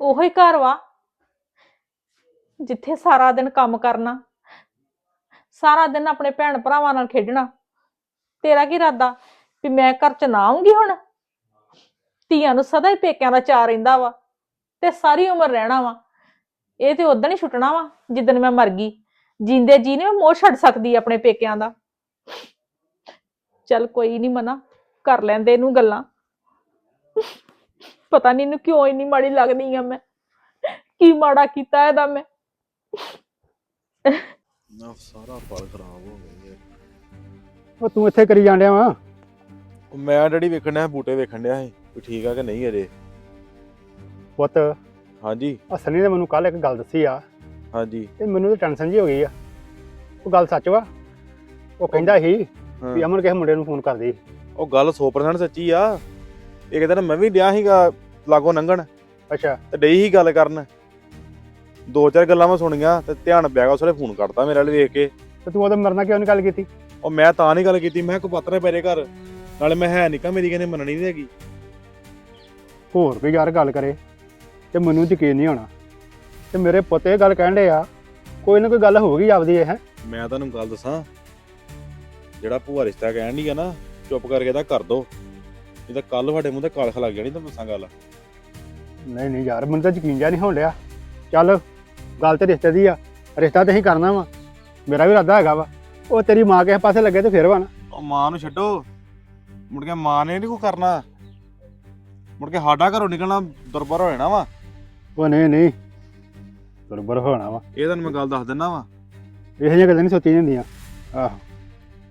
ਉਹੋ ਹੀ ਘਰ ਵਾ ਜਿੱਥੇ ਸਾਰਾ ਦਿਨ ਕੰਮ ਕਰਨਾ, ਸਾਰਾ ਦਿਨ ਆਪਣੇ ਭੈਣ ਭਰਾਵਾਂ ਨਾਲ ਖੇਡਣਾ। ਤੇਰਾ ਕੀ ਇਰਾਦਾ ਵੀ ਮੈਂ ਘਰ ਚ ਨਾ ਆਉਂਗੀ ਹੁਣ? ਧੀਆਂ ਨੂੰ ਸਦਾ ਹੀ ਪੇਕਿਆਂ ਦਾ ਚਾਅ ਰਹਿੰਦਾ ਵਾ ਤੇ ਸਾਰੀ ਉਮਰ ਰਹਿਣਾ ਵਾ। ਇਹ ਤੇ ਉਦੋਂ ਹੀ ਛੁੱਟਣਾ ਵਾ, ਜਿੱਦਣ ਮੈਂ ਮਰ ਗਈ। ਜਿੰਦੇ ਜੀ ਨੇ ਮੋਹ ਛੱਡ ਸਕਦੀ ਆਪਣੇ ਪੇਕਿਆਂ ਦਾ। ਚੱਲ ਕੋਈ ਨਹੀਂ ਮਨਾ ਕਰ ਲੈਂਦੇ ਇਹਨੂੰ ਗੱਲਾਂ। ਪਤਾ ਨਹੀਂ ਇਹਨੂੰ ਕਿਉਂ ਇੰਨੀ ਮਾੜੀ ਲੱਗਦੀ ਆ ਮੈਂ। ਕੀ ਮਾੜਾ ਕੀਤਾ ਇਹਦਾ ਮੈਂ। ਨਾ ਸਾਰਾ ਪਲ ਖਰਾਬ ਹੋ ਗਿਆ ਉਹ ਤੂੰ ਇੱਥੇ ਕਰੀ ਜਾਂਦਿਆ ਵਾ? ਉਹ ਮੈਂ ਡੈਡੀ ਵੇਖਣ ਡਿਆ ਬੂਟੇ ਵੇਖਣ ਡਿਆ ਸੀ ਵੀ ਠੀਕ ਆ ਕਿ ਨਹੀਂ ਅਜੇ। ਪੁੱਤ ਹਾਂਜੀ। ਸਨੀ ਨੇ ਮੈਨੂੰ ਕੱਲ ਇੱਕ ਗੱਲ ਦੱਸੀ ਆ। ਹਾਂਜੀ। ਤੇ ਮੈਨੂੰ ਤਾਂ ਟੈਨਸ਼ਨ ਜੀ ਹੋ ਗਈ ਆ। ਉਹ ਗੱਲ ਸੱਚ ਵਾ। ਉਹ ਕਹਿੰਦਾ ਸੀ ਵੀ। ਅਮਨ ਕਿਸੇ ਮੁੰਡੇ ਨੂੰ ਫੋਨ ਕਰਦੀ ਉਹ ਗੱਲ 100% ਸੱਚੀ ਆ। ਇੱਕ ਦਿਨ ਮੈਂ ਵੀ ਡਿਆ ਸੀਗਾ ਲਾਗੋਂ ਲੰਘਣ ਅੱਛਾ। ਤੇ ਡਈ ਹੀ ਗੱਲ ਕਰਨ। ਦੋ ਚਾਰ ਗੱਲਾਂ ਮੈਂ ਸੁਣੀਆਂ ਤੇ ਧਿਆਨ ਪਿਆ ਗਿਆ ਉਸਲੇ ਫੋਨ ਕਰਤਾ ਮੇਰੇ ਵੱਲ ਵੇਖ ਕੇ। ਤੇ ਤੂੰ ਉਹਦੇ ਮਰਨਾ ਕਿਉਂ ਨਹੀਂ ਗੱਲ ਕੀਤੀ? ਉਹ ਮੈਂ ਤਾਂ ਨਹੀਂ ਗੱਲ ਕੀਤੀ ਮੈਂ ਕੋ ਪਤਰੇ ਪਰੇ ਘਰ। ਨਾਲੇ ਮੈਂ ਹੈ ਨਿਕਾ ਮੇਰੀ ਕਹਿੰਦੇ ਮੰਨਣੀ ਨਹੀਂ ਹੈਗੀ। ਹੋਰ ਕੋਈ ਯਾਰ ਗੱਲ ਕਰੇ। ਤੇ ਮੈਨੂੰ ਯਕੀਨ ਨਹੀਂ ਹੋਣਾ। ਤੇ ਮੇਰੇ ਪੁੱਤ ਇਹ ਗੱਲ ਕਹਿੰਦੇ ਆ ਕੋਈ ਨਾ ਕੋਈ ਗੱਲ ਹੋਊਗੀ ਆਪਦੀ ਇਹ। ਹੈ ਮੈਂ ਤੁਹਾਨੂੰ ਗੱਲ ਦੱਸਾਂ ਜਿਹੜਾ ਭੂਆ ਰਿਸ਼ਤਾ ਕਹਿਣ ਦੀ ਆ ਨਾ ਚੁੱਪ ਕਰਕੇ ਇਹਦਾ ਕਰ ਦੋ। ਨਹੀਂ ਤਾਂ ਕੱਲ ਤੁਹਾਡੇ ਮੂੰਹ ਤੇ ਕਾਲਖ ਲੱਗ ਜਾਣੀ ਤੁਹਾਨੂੰ ਦੱਸਾਂ ਗੱਲ। ਨਹੀਂ ਨਹੀਂ ਯਾਰ ਮੈਨੂੰ ਤਾਂ ਯਕੀਨ ਜਿਹਾ ਨਹੀਂ ਹੋਣ ਡਿਆ। ਚੱਲ ਗੱਲ ਤੇ ਰਿਸ਼ਤੇ ਦੀ ਆ ਰਿਸ਼ਤਾ ਤੇ ਹੀ ਕਰਨਾ ਵਾ। ਮੇਰਾ ਵੀ ਇਰਾਦਾ ਹੈਗਾ ਵਾ। ਉਹ ਤੇਰੀ ਮਾਂ ਕਿਸੇ ਪਾਸੇ ਲੱਗੇ ਤੇ ਫਿਰ ਵਾ ਨਾ। ਉਹ ਮਾਂ ਨੂੰ ਛੱਡੋ। ਮੁੜ ਕੇ ਮਾਂ ਨੇ ਨਹੀਂ ਕੋ ਕਰਨਾ। ਮੁੜ ਕੇ ਸਾਡਾ ਘਰੋਂ ਨਿਕਲਣਾ ਦੁਰਬਰ ਹੋ ਜਾਣਾ ਵਾ। ਉਹ ਨਹੀਂ ਨਹੀਂ। ਬਰਬਰ ਹੋਣਾ ਵਾ। ਇਹ ਤੁਹਾਨੂੰ ਮੈਂ ਗੱਲ ਦੱਸ ਦਿੰਦਾ ਵਾ। ਇਹੋ ਜਿਹੀਆਂ ਗੱਲਾਂ ਨਹੀਂ ਸੋਚੀਆਂ ਜਾਂਦੀਆਂ। ਆਹੋ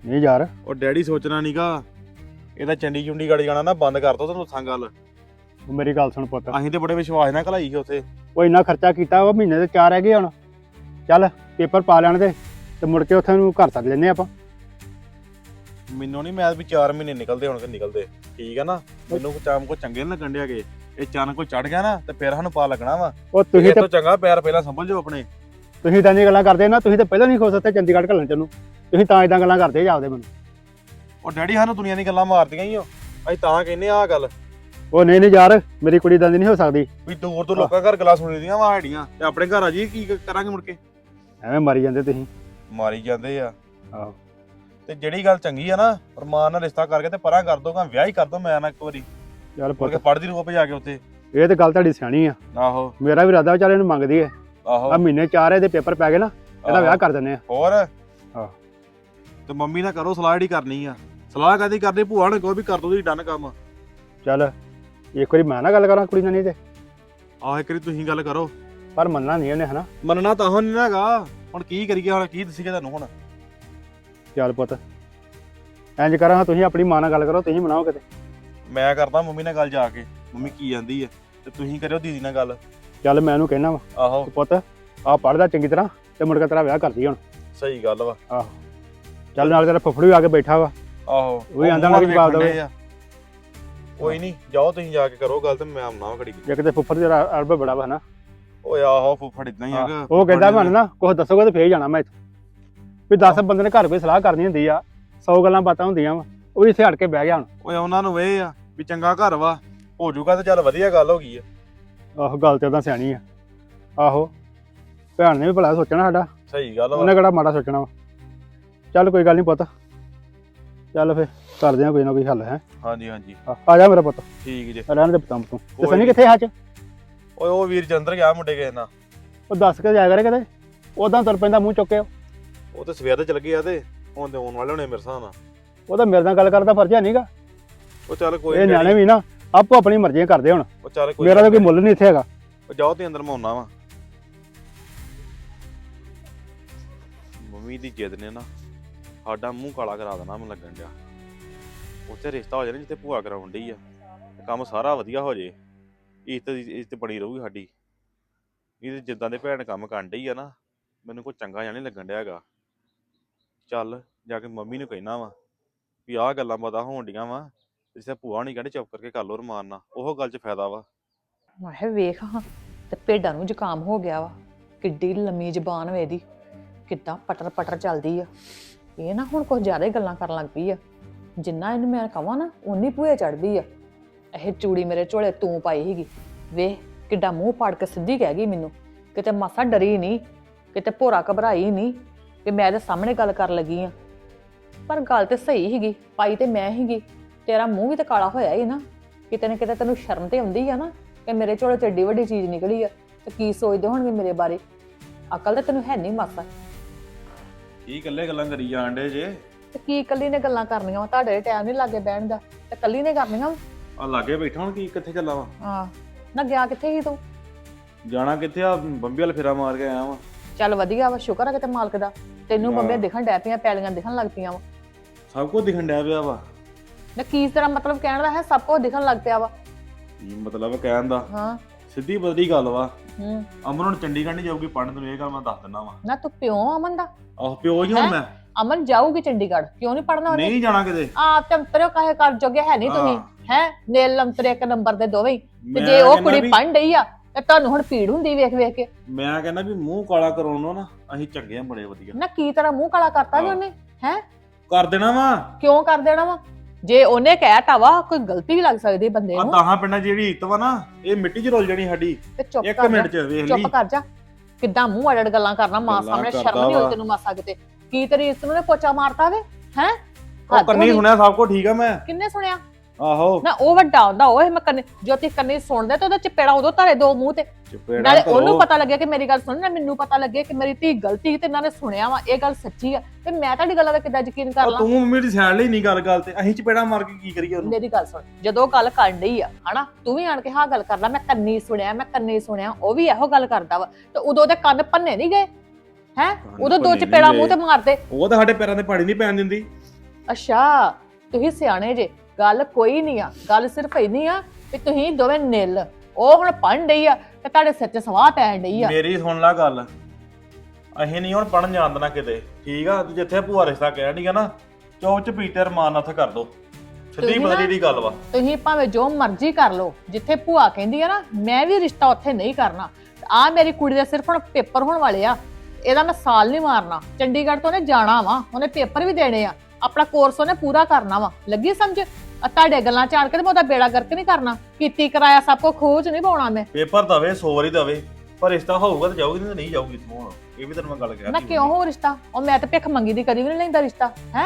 ਨਹੀਂ ਯਾਰ। ਉਹ ਡੈਡੀ ਸੋਚਣਾ ਨਹੀਂਗਾ ਇਹਦਾ ਚੰਡੀ ਚੁੰਡੀ ਗੜ ਜਾਣਾ ਨਾ ਬੰਦ ਕਰ ਦੋ ਤੁਹਾਨੂੰ ਦੱਸਾਂ ਗੱਲ। ਉਹ ਮੇਰੀ ਗੱਲ ਸੁਣ ਪੁੱਤ। ਅਸੀਂ ਤੇ ਬੜੇ ਵਿਸ਼ਵਾਸ ਨਾਲ ਘਲਾਈ ਸੀ ਉੱਥੇ। ਉਹ ਇੰਨਾ ਖਰਚਾ ਕੀਤਾ ਉਹ ਮਹੀਨੇ ਦੇ ਚਾਰ ਹੈਗੇ ਹੁਣ। ਚੱਲ ਪੇਪਰ ਪਾ ਲੈਣ ਦੇ ਤੇ ਮੁੜ ਕੇ ਉੱਥੇ ਨੂੰ ਘਰ ਸੱਦ ਲੈਨੇ ਆਪਾਂ। ਮੈਨੂੰ ਨਹੀਂ ਮੈਂ ਵੀ 4 ਮਹੀਨੇ ਨਿਕਲਦੇ ਹੁਣ ਕਿ ਨਿਕਲਦੇ। ਠੀਕ ਆ ਨਾ? ਮੈਨੂੰ ਕੋ ਚਾਮ ਕੋ ਚੰਗੇ ਨੀ ਲੱਗਣ ਡਿਆ ਗੇ ਇਹ ਚੰਨ ਕੋ ਚੜ ਗਿਆ ਨਾ ਤੇ ਫਿਰ ਸਾਨੂੰ ਪਾ ਲੱਗਣਾ ਵਾ। ਉਹ ਇਹ ਤੁਸੀਂ ਤੇ ਤੋਂ ਚੰਗਾ ਪੈਰ ਪਹਿਲਾਂ ਸੰਭਲ ਜਾਓ ਆਪਣੇ। ਤੁਸੀਂ ਤਾਂ ਇਹ ਗੱਲਾਂ ਕਰਦੇ ਨਾ ਤੁਸੀਂ ਤਾਂ ਪਹਿਲਾਂ ਨਹੀਂ ਖੁਸ਼ ਉੱਥੇ ਚੰਡੀਗੜ੍ਹ ਘੱਲਣ ਤੈਨੂੰ ਤੁਸੀਂ ਤਾਂ ਇਦਾਂ ਗੱਲਾਂ ਕਰਦੇ ਜਾਪਦੇ ਮੈਨੂੰ ਉਹ ਡੈਡੀ ਸਾਨੂੰ ਦੁਨੀਆ ਦੀ ਗੱਲਾਂ ਮਾਰਦੀਆਂ ਹੀ ਹੋ ਅਸੀਂ ਤਾਂ ਕਹਿੰਨੇ ਆ ਗੱਲ। ਉਹ ਨਹੀਂ ਨਹੀਂ ਯਾਰ ਮੇਰੀ ਕੁੜੀ ਦਾ ਨਹੀਂ ਹੋ ਸਕਦੀ। ਵੀ ਦੂਰ ਤੋਂ ਲੋਕਾਂ ਘਰ ਗੱਲਾਂ ਸੁਣੀ ਦੀਆਂ ਵਾ ਸਾਡੀਆਂ ਤੇ ਆਪਣੇ ਘਰ ਆ ਜੀ ਕੀ ਕ- ਕਰਾਂਗੇ ਮੁੜ ਕੇ? ਐਵੇਂ ਮਰੀ ਜਾਂਦੇ ਤੁਸੀਂ। ਮਾਰੀ ਜਾਂਦੇ ਆ। ਆਹੋ। ਤੇ ਜਿਹੜੀ ਗੱਲ ਚੰਗੀ ਆ ਨਾ ਰਮਾਨ ਨਾਲ ਰਿਸ਼ਤਾ ਕਰਕੇ ਤੇ ਪਰਾਂ ਕਰ ਦੋਗਾ ਵਿਆਹ ਹੀ ਕਰ ਦੋ ਮੈਂ ਨਾ ਇੱਕ ਵਾਰੀ। ਕੇ ਪੁੱਤ। ਪੜਦੀ ਰੂਪ ਜਾ ਕੇ ਉੱਥੇ। ਇਹ ਤੇ ਗੱਲ ਤੁਹਾਡੀ ਸਿਆਣੀ ਆ। ਆਹੋ। ਮੇਰਾ ਵੀ ਇਰਾਦਾ ਚੱਲ ਇਹਨੂੰ ਮੰਗਦੀ ਹੈ ਆਹੋ। ਆ ਮਹੀਨੇ ਚਾਰ ਇਹਦੇ ਪੇਪਰ ਪੈ ਗਏ ਨਾ ਇਹਦਾ ਵਿਆਹ ਕਰ ਦਿੰਦੇ ਆ। ਹੋਰ? ਆਹ। ਤੇ ਮੰਮੀ ਨਾਲ ਕਰੋ ਸਲਾਹ ਜਿਹੜੀ ਕਰਨੀ ਆ। ਸਲਾਹ ਕਦੀ ਕਰਨੀ ਭੂਆ ਨੇ ਕਹੋ ਵੀ ਕਰ ਦੋ ਤੁਸੀਂ ਡਨ ਕੰਮ। ਚੱਲ ਇੱਕ ਵਾਰੀ ਮੈਂ ਨਾ ਗੱਲ ਕਰਾਂ ਕੁੜੀ ਨਾਲ ਨਹੀਂ ਤੇ ਆਹ ਇੱਕ ਵਾਰੀ ਤੁਸੀਂ ਗੱਲ ਕਰੋ। ਪਰ ਮੰਨਣਾ ਨਹੀਂ ਉਹਨੇ ਹਨਾ? ਮੰਨਣਾ ਤਾਂ ਹੁਣ ਨਹੀਂ ਹੈਗਾ। ਹੁਣ ਕੀ ਕਰੀਏ ਹੁਣ ਕੀ ਦੱਸੀਏ ਤੁਹਾਨੂੰ ਹੁਣ? ਚੱਲ ਪੁੱਤ। ਇੰਜ ਕਰਾਂ ਤੁਸੀਂ ਆਪਣੀ ਮਾਂ ਨਾਲ ਗੱਲ ਕਰੋ ਤੁਸੀਂ ਮਨਾਓ ਕਿਤੇ। ਮੈਂ ਕਰਦਾ ਮੰਮੀ ਨਾਲ ਗੱਲ ਜਾ ਕੇ ਮੰਮੀ ਕੀ ਜਾਂਦੀ ਆ ਤੇ ਤੁਸੀਂ ਕਰਿਓ ਦੀਦੀ ਨਾਲ ਗੱਲ। ਚੱਲ ਮੈਂ ਉਹਨੂੰ ਕਹਿਣਾ ਵਾ ਆਹੋ। ਪੁੱਤ ਆ ਪੜਦਾ ਚੰਗੀ ਤਰ੍ਹਾਂ ਤੇ ਮੁੜ ਕੇ ਤੇਰਾ ਵਿਆਹ ਕਰਦੀ ਹੁਣ। ਸਹੀ ਗੱਲ ਵਾ। ਚੱਲ ਨਾਲ ਤੇਰਾ ਫੁੱਫੜ ਵੀ ਆ ਕੇ ਬੈਠਾ ਵਾ। ਆਹੋ। ਉਹ ਵੀ ਆਂਦਾ ਨਾ ਵੀ ਦੇਵੇ। ਆ। ਕੋਈ ਨਹੀਂ ਜਾਓ ਤੁਸੀਂ ਜਾ ਕੇ ਕਰੋ ਗੱਲ ਤੇ ਮੈਂ ਆਉਣਾ ਘੜੀ ਜੇ ਕਿਤੇ ਫੁੱਫੜ ਤੇਰਾ ਅਰਬ ਬੜਾ ਵਾ ਹਨਾ? ਓਏ ਆਹੋ ਫੁੱਫੜ ਇਦਾਂ ਹੀ ਹੈਗਾ ਉਹ ਕਹਿੰਦਾ ਮੈਨੂੰ ਨਾ ਕੁਝ ਦੱਸੋਗੇ ਤੇ ਫੇਰ ਜਾਣਾ ਮੈਂ ਇੱਥੋਂ। ਵੀ 10 ਬੰਦੇ ਨੇ ਘਰ ਕੋਈ ਸਲਾਹ ਕਰਨੀ ਹੁੰਦੀ ਆ 100 ਗੱਲਾਂ ਬਾਤਾਂ ਹੁੰਦੀਆਂ ਵਾ। ਉਹ ਵੀ ਇੱਥੇ ਹਟ ਕੇ ਬਹਿ ਗਿਆ ਹੁਣ। ਓਏ ਉਹਨਾਂ ਨੂੰ ਇਹ ਆ ਵੀ ਚੰਗਾ ਘਰ ਵਾ। ਹੋ ਜਾਊਗਾ ਤੇ ਚੱਲ ਵਧੀਆ ਗੱਲ ਹੋ ਗਈ ਆ। ਆਹੋ ਗੱਲ ਤੇ ਉਹਦਾ ਸਿਆਣੀ ਆ। ਆਹੋ ਭੈਣ ਨੇ ਵੀ ਭਲਾ ਸੋਚਣਾ ਸਾਡਾ। ਸਹੀ ਗੱਲ ਵਾ। ਉਹਨੇ ਕਿਹੜਾ ਮਾੜਾ ਸੋਚਣਾ ਵਾ। ਚੱਲ ਕੋਈ ਗੱਲ ਨਹੀਂ ਪੁੱਤ। ਚੱਲ ਫੇ ਕਰਦੇ ਆ ਕੋਈ ਨਾ ਕੋਈ ਹੱਲ ਹੈ। ਹਾਂਜੀ ਹਾਂਜੀ। ਆ ਜਾ ਮੇਰਾ ਪੁੱਤ। ਠੀਕ ਜੇ। ਰਹਿਣ ਦੇ ਪਤੰਮ ਤੂੰ ਤੇ ਸਨੀ। ਕਿੱਥੇ ਹੱਚ ਓਏ ਉਹ ਵੀਰ ਚੰਦਰ ਗਿਆ ਮੁੰਡੇ ਗਏ ਨਾ ਉਹ ਦੱਸ ਕੇ ਜਾਇਆ ਕਰੇ ਕਦੇ ਉਦਾਂ ਤੁਰ ਪੈਂਦਾ ਮੂੰਹ ਚੁੱਕ ਉਹ। ਤੇ ਸਵੇਰ ਤੇ ਚਲ ਗਏ ਆ ਤੇ। ਹੁਣ ਤੇ ਆਉਣ ਵਾਲੇ ਹੋਣੇ ਮੇਰੇ ਹਿਸਾਬ ਨਾਲ। ਉਹ ਤਾਂ ਮੇਰੇ ਨਾਲ ਗੱਲ ਕਰਦਾ ਫਰਜ਼ ਨਹੀਂਗਾ ਉਹ ਚੱਲ ਕੋਈ ਇਹ ਨਿਆਣੇ ਵੀ ਨਾ ਆਪੋ ਆਪਣੀ ਮਰਜ਼ੀਆਂ ਕਰਦੇ ਹੁਣ। ਉਹ ਚੱਲ ਕੋਈ ਮੇਰਾ ਤਾਂ ਕੋਈ ਮੁੱਲ ਨਹੀਂ ਇੱਥੇ ਹੈਗਾ। ਉਹ ਜਾਓ ਤੇ ਅੰਦਰ ਮੈਂ ਆਉਣਾ ਵਾ। ਮੰਮੀ ਦੀ ਜਿੱਦ ਨੇ ਨਾ ਸਾਡਾ ਮੂੰਹ ਕਾਲਾ ਕਰਾ ਦੇਣਾ ਮੈਨੂੰ ਲੱਗਣ ਡਿਆ। ਉੱਥੇ ਰਿਸ਼ਤਾ ਹੋ ਜਾਣਾ ਜਿੱਥੇ ਭੂਆ ਕਰਾਉਣ ਡਈ ਆ। ਤੇ ਕੰਮ ਸਾਰਾ ਵਧੀਆ ਹੋ ਜੇ। ਇੱਜ਼ਤ ਦੀ ਇੱਜ਼ਤ ਬਣੀ ਰਹੂਗੀ ਸਾਡੀ। ਇਹ ਜਿੱਦਾਂ ਦੇ ਭੈਣ ਕੰਮ ਕਰਨ ਡਈ ਆ ਨਾ ਮੈਨੂੰ ਕੋਈ ਚੰਗਾ ਨਹੀਂ ਲੱਗਣ ਡਿਆ ਹੈਗਾ। ਚੱਲ ਜਾ ਕੇ ਮੰਮੀ ਨੂੰ ਕਹਿਣਾ ਵਾ। ਵੀ ਆਹ ਗੱਲਾਂ ਬਾਤਾਂ ਹੋਣ ਡੀਆਂ ਵਾ ਜਿਸੇ ਭੂਆ ਨਹੀਂ ਕਹਿੰਦੇ ਚੁੱਪ ਕਰਕੇ ਕਰ ਲੋ ਰਮਾਨ ਨਾਲ, ਉਹ ਗੱਲ 'ਚ ਫਾਇਦਾ ਵਾ। ਵਾਹ ਵੇਖ ਹਾਂ, ਤੇ ਭੇਡਾਂ ਨੂੰ ਜ਼ੁਕਾਮ ਹੋ ਗਿਆ ਵਾ, ਕਿੱਡੀ ਲੰਮੀ ਜ਼ਬਾਨ ਵੇ ਇਹਦੀ, ਕਿੱਦਾਂ ਪਟਰ ਪਟਰ ਚੱਲਦੀ ਆ। ਇਹ ਨਾ ਹੁਣ ਕੁਝ ਜ਼ਿਆਦਾ ਹੀ ਗੱਲਾਂ ਕਰਨ ਲੱਗ ਪਈ ਆ। ਜਿੰਨਾ ਇਹਨੂੰ ਮੈਂ ਕਹਾਂ ਨਾ ਉਨੀ ਭੂਏ ਚੜਦੀ ਆ। ਇਹ ਚੂੜੀ ਮੇਰੇ ਝੋਲੇ ਤੂੰ ਪਾਈ ਸੀਗੀ। ਵੇਖ, ਕਿੱਡਾ ਮੂੰਹ ਪਾੜ ਕੇ ਸਿੱਧੀ ਕਹਿ ਗਈ ਮੈਨੂੰ। ਕਿਤੇ ਮਾਸਾ ਡਰੀ ਨਹੀਂ ਕਿਤੇ ਭੋਰਾ ਘਬਰਾਈ ਨਹੀਂ ਕਿ ਮੈਂ ਇਹਦੇ ਸਾਹਮਣੇ ਗੱਲ ਕਰਨ ਲੱਗੀ ਆ। ਪਰ ਗੱਲ ਤੇ ਸਹੀ ਸੀਗੀ ਪਾਈ ਤੇ ਮੈਂ ਸੀਗੀ। ਤੇਰਾ ਮੂੰਹ ਵੀ ਤੇ ਕਾਲਾ ਹੋਇਆ ਹੀ ਨਾ। ਕਿਤੇ ਨਾ ਕਿਤੇ ਤੈਨੂੰ ਸ਼ਰਮ ਤੇ ਆਉਂਦੀ ਆ ਨਾ ਕਿ ਮੇਰੇ 'ਚ ਏਡੀ ਵੱਡੀ ਚੀਜ਼ ਨਿਕਲੀ ਆ ਤੇ ਕੀ ਸੋਚਦੇ ਹੋਣਗੇ ਮੇਰੇ ਬਾਰੇ। ਅਕਲ ਤਾਂ ਤੈਨੂੰ ਹੈ ਨਹੀਂ ਮਾਸਾ। ਕੀ ਇਕੱਲੇ ਗੱਲਾਂ ਕਰੀ ਜਾਣ ਡੇ ਜੇ? ਤੇ ਕੀ ਇਕੱਲੀ ਨੇ ਗੱਲਾਂ ਕਰਨੀਆਂ ਵਾ? ਤੁਹਾਡੇ ਟਾਈਮ ਨਹੀਂ ਲੱਗੇ ਬਹਿਣ ਦਾ। ਤੇ ਇਕੱਲੀ ਨੇ ਕਰਨੀਆਂ ਆ ਲਾਗੇ ਬੈਠਾ ਹੁਣ ਕੀ ਕਿੱਥੇ ਚੱਲਾਂ ਵਾ? ਹਾਂ। ਨਾ ਗਿਆ ਕਿੱਥੇ ਸੀ ਤੂੰ? ਜਾਣਾ ਕਿੱਥੇ ਆ? ਬੰਬੀ ਵਾਲ ਫੇਰਾ ਮਾਰ ਕੇ ਆਇਆ ਵਾ। ਚੱਲ ਵਧੀਆ ਵਾ ਸ਼ੁਕਰ ਆ ਕਿਤੇ ਮਾਲਕ ਦਾ। ਤੈਨੂੰ ਹਾਂ। ਬੰਬੇ ਦਿਖਣ ਡੈ ਪਈਆਂ ਪੈਲੀਆਂ ਦਿਖਣ ਲੱਗ ਪਈਆਂ ਵਾ। ਸਭ ਕੁਝ ਦਿਖਣ ਡਿਆ ਪਿਆ ਵਾ। ਨਾ ਕੀ ਤੇਰਾ ਮਤਲਬ ਕਹਿਣ ਦਾ ਹੈ? ਸਭ ਕੁਝ ਦਿਖਣ ਲੱਗ ਪਿਆ ਵਾ। ਕੀ ਮਤਲਬ ਕਹਿਣ ਦਾ? ਹਾਂ। ਸਿੱਧੀ ਬਦਲੀ ਗੱਲ ਵਾ। ਹੂੰ। ਅਮਨ ਹੁਣ ਚੰਡੀਗੜ੍ਹ ਨਹੀਂ ਜਾਊਗੀ ਪੜ੍ਹਨ ਤੈਨੂੰ ਇਹ ਗੱਲ ਮੈਂ ਦੱਸ ਦਿੰਦਾ ਵਾ। ਨਾ ਤੂੰ ਪਿਓ ਅਮਨ ਦਾ। ਆਹ ਪਿਓ ਹੀ ਹੁਣ ਹੈਂ? ਮੈਂ। ਅਮਨ ਜਾਊਗੀ ਚੰਡੀਗੜ੍ਹ। ਕਿਉਂ ਨਹੀਂ ਪੜਨਾ ਉਹਨੇ? ਨਹੀਂ ਜਾਣਾ ਕਿਤੇ। ਆਪ ਤੇ ਅੰਤਰੇ ਕਾਹੇ ਕਰ ਜੋਗੇ ਹੈ ਨਹੀਂ ਤੁਸੀਂ? ਹਾਂ। ਹੈ? ਨੇਲ ਅੰਤਰੇ ਇੱਕ ਨੰਬਰ ਦੇ ਦੋਵੇਂ ਹੀ। ਤੇ ਮੈਂ ਜੇ ਉਹ ਕਹਿੰਦਾ ਕੁੜੀ ਵੀ- ਪੜ੍ਹ ਰਹੀ ਆ ਤੇ ਤੁਹਾਨੂੰ ਹੁਣ ਪੀੜ ਹੁੰਦੀ ਵੇਖ ਵੇਖ ਕੇ। ਮੈਂ ਕਹਿੰਦਾ ਵੀ ਮੂੰਹ ਕਾਲਾ ਕਰਾਉਣ ਨੂੰ ਨਾ ਅਸੀਂ ਚੰਗੇ ਆ ਬੜੇ ਵਧੀਆ। ਨਾ ਕੀ ਤਰ੍ਹਾਂ ਮੂੰਹ ਕਾਲਾ ਕਰਤਾ ਵੀ ਹਾਂ। ਉਹਨੇ? ਕਰ ਦੇਣਾ ਵਾ? ਕਿਉਂ ਕਰ ਦੇਣਾ ਵਾ? ਜੇ ਉਹਨੇ ਕਹਿਤਾ ਵਾ ਕੋਈ ਗਲਤੀ ਵੀ ਲੱਗ ਸਕਦੀ ਬੰਦੇ ਆ ਨੂੰ। ਪਿੰਡਾਂ 'ਚ ਜਿਹੜੀ ਇੱਤ ਵਾ ਨਾ ਇਹ ਮਿੱਟੀ 'ਚ ਰੁਲ ਜਾਣੀ ਸਾਡੀ। ਤੇ ਚੁੱਪ ਇੱਕ ਕਰ ਜਾ ਮਿੰਟ 'ਚ ਵੇਖ ਲਈ। ਚੁੱਪ ਕਰ ਜਾ। ਕਿੱਦਾਂ ਮੂੰਹ ਅੜੜ ਗੱਲਾਂ ਕਰਨਾ ਮਾਂ ਗੱਲਾਂ ਸਾਹਮਣੇ ਕਰਦਾ ਸ਼ਰਮ ਨਹੀਂ ਹੋਈ ਵਾ। ਤੈਨੂੰ ਮਾਸਾ ਕਿਤੇ। ਕੀ ਤੇਰੀ ਇਸ ਨੂੰ ਨੇ ਪੋਚਾ ਮਾਰਤਾ ਵੇ? ਹੈ? ਉਹ ਕੰਨੀ ਸੁਣਿਆ ਸਭ ਕੁਝ ਠੀਕ ਆ ਮੈਂ। ਕਿੰਨੇ ਸੁਣਿਆ? ਆਹੋ। ਨਾ ਉਹ ਵੱਡਾ ਹੁੰਦਾ ਉਹ ਮੈਂ ਕੰਨੇ ਜੋ ਤੇ ਕੰਨੇ ਸੁਣਦੇ ਤੇ ਉਹਦਾ ਚਪੇੜਾ ਉਦੋਂ ਧਰੇ ਦੋ ਮੂੰਹ ਤੇ। ਚਪੇੜਾਂ ਨਾਲੇ। ਉਹਨੂੰ ਪਤਾ ਲੱਗਿਆ ਕਿ ਮੇਰੀ ਗੱਲ ਸੁਣ ਨਾ ਮੈਨੂੰ ਪਤਾ ਲੱਗਿਆ ਕਿ ਮੇਰੀ ਧੀ ਗਲਤੀ ਤੇ ਇਹਨਾਂ ਨੇ ਸੁਣਿਆ ਵਾ ਇਹ ਗੱਲ ਸੱਚੀ ਆ। ਤੇ ਮੈਂ ਤੁਹਾਡੀ ਗੱਲਾਂ ਦਾ ਕਿੱਦਾਂ ਯਕੀਨ ਕਰ ਲਾਂ? ਤੂੰ ਮੰਮੀ ਦੀ ਸਾਈਡ ਲਈ ਨਹੀਂ ਗੱਲ ਗੱਲ ਤੇ ਅਸੀਂ ਚਪੇੜਾ ਮਾਰ ਕੇ ਕੀ ਕਰੀਏ ਉਹਨੂੰ? ਮੇਰੀ ਗੱਲ ਸੁਣ ਜਦੋਂ ਗੱਲ ਕਰਨ ਡਈ ਆ ਹਨਾ ਤੂੰ ਵੀ ਆਣ ਕੇ ਹਾਂ ਗੱਲ ਕਰਦਾ ਮੈਂ ਕੰਨੀ ਸੁਣਿਆ ਮੈਂ ਕੰਨੀ ਸੁਣਿਆ ਉਹ ਵੀ ਇਹੋ ਗੱਲ ਕਰਦਾ ਵਾ। ਤੇ ਉਦੋਂ ਉਹਦੇ ਕੰਨ ਭੰਨੇ ਨਹੀਂ ਗਏ? ਹੈ? ਉਦੋਂ ਦੋ ਚਪੇੜਾ। ਮੂੰਹ ਤੇ ਮਾਰਦੇ। ਉਹ ਤਾਂ ਸਾਡੇ ਪੈਰਾਂ ਤੇ ਪਾਣੀ ਨਹੀਂ ਪੈਣ ਦਿੰਦੀ। ਅੱਛਾ ਤੁਸੀਂ ਸਿਆਣੇ ਜੇ। ਗੱਲ ਕੋਈ ਨਹੀਂ ਆ ਗੱਲ ਸਿਰਫ ਇੰਨੀ ਆ ਕਿ ਤੁਸੀਂ ਦੋਵੇਂ ਨਿੱਲ ਉਹ ਹੁਣ ਪੜ੍ਹਨ ਡਈ ਆ ਤੇ ਤੁਹਾਡੇ ਸਿਰ 'ਚ ਸਵਾਹ ਪੈਣ ਡਈ ਆ। ਮੇਰੀ ਸੁਣ ਲੈ ਗੱਲ ਅਸੀਂ ਨਹੀਂ ਹੁਣ ਪੜਨ ਜਾਣ ਦੇਣਾ ਕਿਤੇ ਠੀਕ ਆ? ਤੂੰ ਜਿੱਥੇ ਭੂਆ ਰਿਸ਼ਤਾ ਕਹਿਣ ਡਈ ਆ ਨਾ ਚੌਪ ਚ ਨਾਲ ਉੱਥੇ ਕਰ ਦੋ। ਸਿੱਧੀ ਤੁਸੀਂ ਨਾ- ਬਦਲੀ ਦੀ ਗੱਲ ਵਾ। ਤੁਸੀਂ ਭਾਵੇਂ ਜੋ ਮਰਜ਼ੀ ਕਰ ਲਓ ਜਿੱਥੇ ਭੂਆ ਕਹਿੰਦੀ ਆ ਨਾ ਮੈਂ ਵੀ ਰਿਸ਼ਤਾ ਉੱਥੇ ਨਹੀਂ ਕਰਨਾ। ਆ ਮੇਰੀ ਕੁੜੀ ਦੇ ਸਿਰਫ ਹੁਣ ਪੇਪਰ ਹੋਣ ਵਾਲੇ ਆ ਇਹਦਾ ਮੈਂ ਸਾਲ ਨਹੀਂ ਮਾਰਨਾ। ਚੰਡੀਗੜ੍ਹ ਤੋਂ ਉਹਨੇ ਜਾਣਾ ਵਾ ਉਹਨੇ ਪੇਪਰ ਵੀ ਦੇਣੇ ਆ। ਆਪਣਾ ਕੋਰਸ ਉਹਨੇ ਪੂਰਾ ਕਰਨਾ ਵਾ। ਲੱਗੀ ਸਮਝ? ਆ ਤੁਹਾਡੇ ਗੱਲਾਂ ਚ ਆਣ ਕੇ ਤੇ ਮੈਂ ਉਹਦਾ ਬੇੜਾ ਗਰਕ ਨਹੀਂ ਕਰਨਾ। ਕੀਤੀ ਕਰਾਇਆ ਸਭ ਕੋ ਖੋਜ ਨਹੀਂ ਪਾਉਣਾ ਮੈਂ। ਪੇਪਰ ਦਵੇ 100 ਵਾਰੀ ਦਵੇ ਪਰ ਰਿਸ਼ਤਾ ਹੋਊਗਾ ਤਾਂ ਜਾਊਗੀ ਨਹੀਂ ਤਾਂ ਨਹੀਂ ਜਾਊਗੀ ਤੂੰ ਹੁਣ। ਇਹ ਵੀ ਤੈਨੂੰ ਮੈਂ ਗੱਲ ਕਹਿ ਨਾ ਕਿਉਂ ਹੋ ਰਿਸ਼ਤਾ? ਉਹ ਮੈਂ ਤੇ ਭਿੱਖ ਮੰਗੀ ਦੀ ਕਦੀ ਵੀ ਨਹੀਂ ਲੈਂਦਾ ਰਿਸ਼ਤਾ ਹੈ?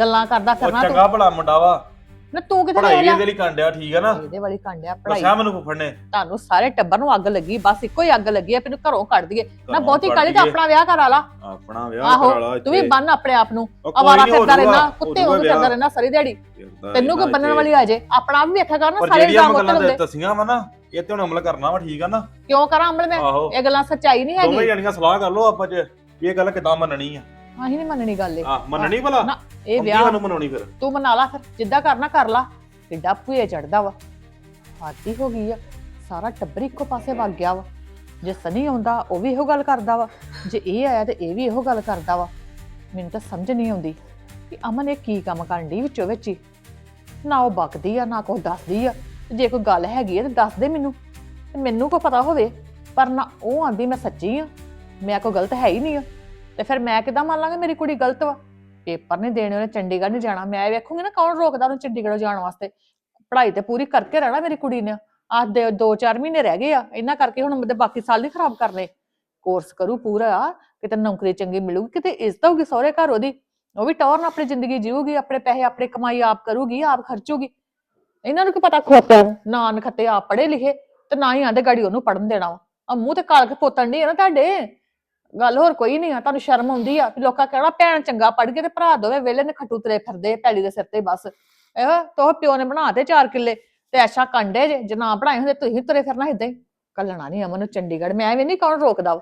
ਗੱਲਾਂ ਕਰਦਾ ਕਰਨਾ ਤੂੰ। ਚੰਗਾ ਭਲਾ ਮੁੰਡਾ ਵਾ। ਨਾ ਤੂੰ ਕਿਤੇ ਵੀ ਲਿਆ ਇਹਦੇ ਲਈ ਕਾਂਡਿਆ ਠੀਕ ਆ ਨਾ? ਇਹਦੇ ਵਾਲੀ ਕਾਂਡਿਆ ਪੜਾਈ ਦੱਸਿਆ ਮੈਨੂੰ ਫੁੱਫੜ ਨੇ। ਤੁਹਾਨੂੰ ਸਾਰੇ ਟੱਬਰ ਨੂੰ ਅੱਗ ਲੱਗੀ ਬਸ ਇੱਕੋ ਹੀ ਅੱਗ ਲੱਗੀ ਆ ਮੈਨੂੰ ਘਰੋਂ ਕੱਢ ਦਈਏ। ਨਾ ਘਰੋਂ ਬਹੁਤੀ ਕੱਢ ਕਾਲੀ ਤਾਂ ਦਈਏ। ਆਪਣਾ ਵਿਆਹ ਕਰਾ ਲਾ। ਆਪਣਾ ਵਿਆਹ ਆਹੋ, ਕਰਾ ਲਾ ਤੂੰ ਵੀ ਇੱਥੇ। ਬੰਨ ਆਪਣੇ ਆਪ ਨੂੰ। ਉਹ ਕੋਈ ਅਵਾਰਾ ਨੀ, ਹੋ ਫਿਰਦਾ ਜਾਊਗਾ, ਰਹਿਣਾ ਹੋ ਕੁੱਤੇ ਜਾਊਗਾ ਵਾਂਗੂ ਫਿਰਦਾ। ਰਹਿਣਾ ਸਾਰੀ ਦਿਹਾੜੀ। ਫਿਰਦਾ ਤੈਨੂੰ ਕੋਈ ਰਹਿਣਾ ਬੰਨਣ ਇੱਥੇ। ਵਾਲੀ ਆ ਜੇ? ਆਪਣਾ ਵੀ ਵੇਖਿਆ ਕਰ ਨਾ ਪਰ ਸਾਰੇ ਜਿਹੜੀਆਂ ਇਲਜ਼ਾਮ ਮੈਂ ਉੱਤੇ ਗੱਲਾਂ ਲਾਉਂਦੇ ਦੱਸੀਆਂ ਵਾ ਨਾ ਇਹ ਤੇ ਹੁਣ ਅਮਲ ਕਰਨਾ ਵਾ ਠੀਕ ਆ ਨਾ? ਕਿਉਂ ਕਰਾਂ ਅਮਲ ਮੈਂ? ਆਹੋ। ਇਹ ਗੱਲਾਂ ਸੱਚਾਈ ਨਹੀਂ ਦੋਵੇਂ ਹੈਗੀ ਜਣੀਆਂ ਸਲਾਹ ਕਰ ਲਓ ਆਪਾਂ ਚ ਵੀ ਇਹ ਗੱਲ ਕਿਦਾਂ ਮੰਨਣੀ ਆ। ਅਸੀਂ ਨਹੀਂ ਮੰਨਣੀ ਗੱਲ ਇਹ। ਆ ਮੰਨਣੀ ਭਲਾ? ਨਾ, ਇਹ ਵਿਆਹ ਸਾਨੂੰ ਮਨਾਉਣੀ ਫਿਰ। ਤੂੰ ਮਨਾ ਲਾ ਫਿਰ ਜਿੱਦਾਂ ਕਰਨਾ ਕਰ ਲਾ। ਕਿੱਡਾ ਭੂਏ ਚੜਦਾ ਵਾ। ਆਦੀ ਹੋ ਗਈ ਆ। ਸਾਰਾ ਟੱਬਰ ਇੱਕੋ ਪਾਸੇ ਵਗ ਗਿਆ ਵਾ। ਜੇ ਸਨੀ ਆਉਂਦਾ ਉਹ ਵੀ ਇਹੋ ਗੱਲ ਕਰਦਾ ਵਾ। ਜੇ ਇਹ ਆਇਆ ਤੇ ਇਹ ਵੀ ਇਹੋ ਗੱਲ ਕਰਦਾ ਵਾ। ਮੈਨੂੰ ਤਾਂ ਸਮਝ ਨਹੀਂ ਆਉਂਦੀ ਕਿ ਅਮਨ ਇਹ ਕੀ ਕੰਮ ਕਰਨ ਦੀ ਵਿੱਚੋਂ ਵਿੱਚ ਹੀ। ਨਾ ਉਹ ਬਕਦੀ ਆ ਨਾ ਕੋਈ ਦੱਸਦੀ ਆ। ਜੇ ਕੋਈ ਗੱਲ ਹੈਗੀ ਆ ਤੇ ਦੱਸ ਦੇ ਮੈਨੂੰ। ਤੇ ਮੈਨੂੰ ਕੋ ਪਤਾ ਹੋਵੇ ਪਰ ਨਾ ਉਹ ਆਂਦੀ ਮੈਂ ਸੱਚੀ ਆ। ਮੈਂ ਕੋਈ ਗਲਤ ਹੈ ਹੀ ਨਹੀਂ ਆ। ਤੇ ਫਿਰ ਮੈਂ ਕਿਦਾਂ ਮੰਨ ਲਾਂਗਾ ਮੇਰੀ ਕੁੜੀ ਗਲਤ ਵਾ? ਪੇਪਰ ਨਹੀਂ ਦੇਣੇ ਉਹਨੇ ਚੰਡੀਗੜ੍ਹ ਨਹੀਂ ਜਾਣਾ। ਮੈਂ ਵੇਖੂੰਗੀ ਨਾ ਕੌਣ ਰੋਕਦਾ ਉਹਨੂੰ ਚੰਡੀਗੜ੍ਹ ਜਾਣ ਵਾਸਤੇ। ਪੜ੍ਹਾਈ ਤੇ ਪੂਰੀ ਕਰਕੇ ਰਹਿਣਾ ਮੇਰੀ ਕੁੜੀ ਨੇ। ਆਹ ਦੇ 2-4 ਮਹੀਨੇ ਰਹਿ ਗਏ ਆ। ਇਹਨਾਂ ਕਰਕੇ ਹੁਣ ਮੇਰੇ ਬਾਕੀ ਸਾਲ ਨਹੀਂ ਖਰਾਬ ਕਰਨੇ। ਕੋਰਸ ਕਰੂ ਪੂਰਾ ਕਿਤੇ ਨੌਕਰੀ ਚੰਗੀ ਮਿਲੂਗੀ ਕਿਤੇ ਇੱਜ਼ਤ ਹੋਊਗੀ ਸਹੁਰੇ ਘਰ ਉਹਦੀ। ਉਹ ਵੀ ਟੌਰ ਨਾਲ ਆਪਣੀ ਜ਼ਿੰਦਗੀ ਜੀਊਗੀ ਆਪਣੇ ਪੈਸੇ ਆਪਣੇ ਕਮਾਈ ਆਪ ਕਰੂਗੀ ਆਪ ਖਰਚੂਗੀ। ਇਹਨਾਂ ਨੂੰ ਕੀ ਪਤਾ ਖੋਤਾ। ਨਾ ਨਖੱਤੇ ਆਪ ਪੜ੍ਹੇ ਲਿਖੇ ਤੇ ਨਾ ਹੀ ਆਂਦੇ ਗਾੜੀ ਉਹਨੂੰ ਪੜਨ ਦੇਣਾ ਆ ਮੂੰਹ ਤੇ ਕਾਲ ਕੇ ਪੋਤਣ ਨਹੀਂ ਆ ਨਾ ਤੁਹਾਡੇ। ਗੱਲ ਹੋਰ ਕੋਈ ਨਹੀਂ ਆ, ਤੁਹਾਨੂੰ ਸ਼ਰਮ ਆਉਂਦੀ ਆ ਵੀ ਲੋਕਾਂ ਕਹਿਣਾ ਭੈਣ ਚੰਗਾ ਪੜ ਕੇ ਤੇ ਭਰਾ ਦੋਵੇਂ ਵਿਹਲੇ ਨੇ ਖੱਟੂ ਤਰੇ ਫਿਰਦੇ ਪੈਲੀ ਦੇ ਸਿਰ ਤੇ ਬਸ ਇਹ ਤੋਹ ਪਿਓ ਨੇ ਬਣਾ ਤੇ 4 ਕਿੱਲੇ, ਤੇ ਐਸ਼ਾ ਕੰਡੇ ਜੇ ਜੇ ਨਾ ਬਣਾਏ ਹੁੰਦੇ ਤੁਸੀਂ ਤੁਰੇ ਫਿਰਨਾ ਇਦਾਂ ਹੀ ਕੱਲਣਾ ਨਹੀਂ ਅਮਨ ਨੂੰ ਚੰਡੀਗੜ੍ਹ, ਮੈਂ ਵੀ ਨਹੀਂ ਕੌਣ ਰੋਕਦਾ ਵਾ।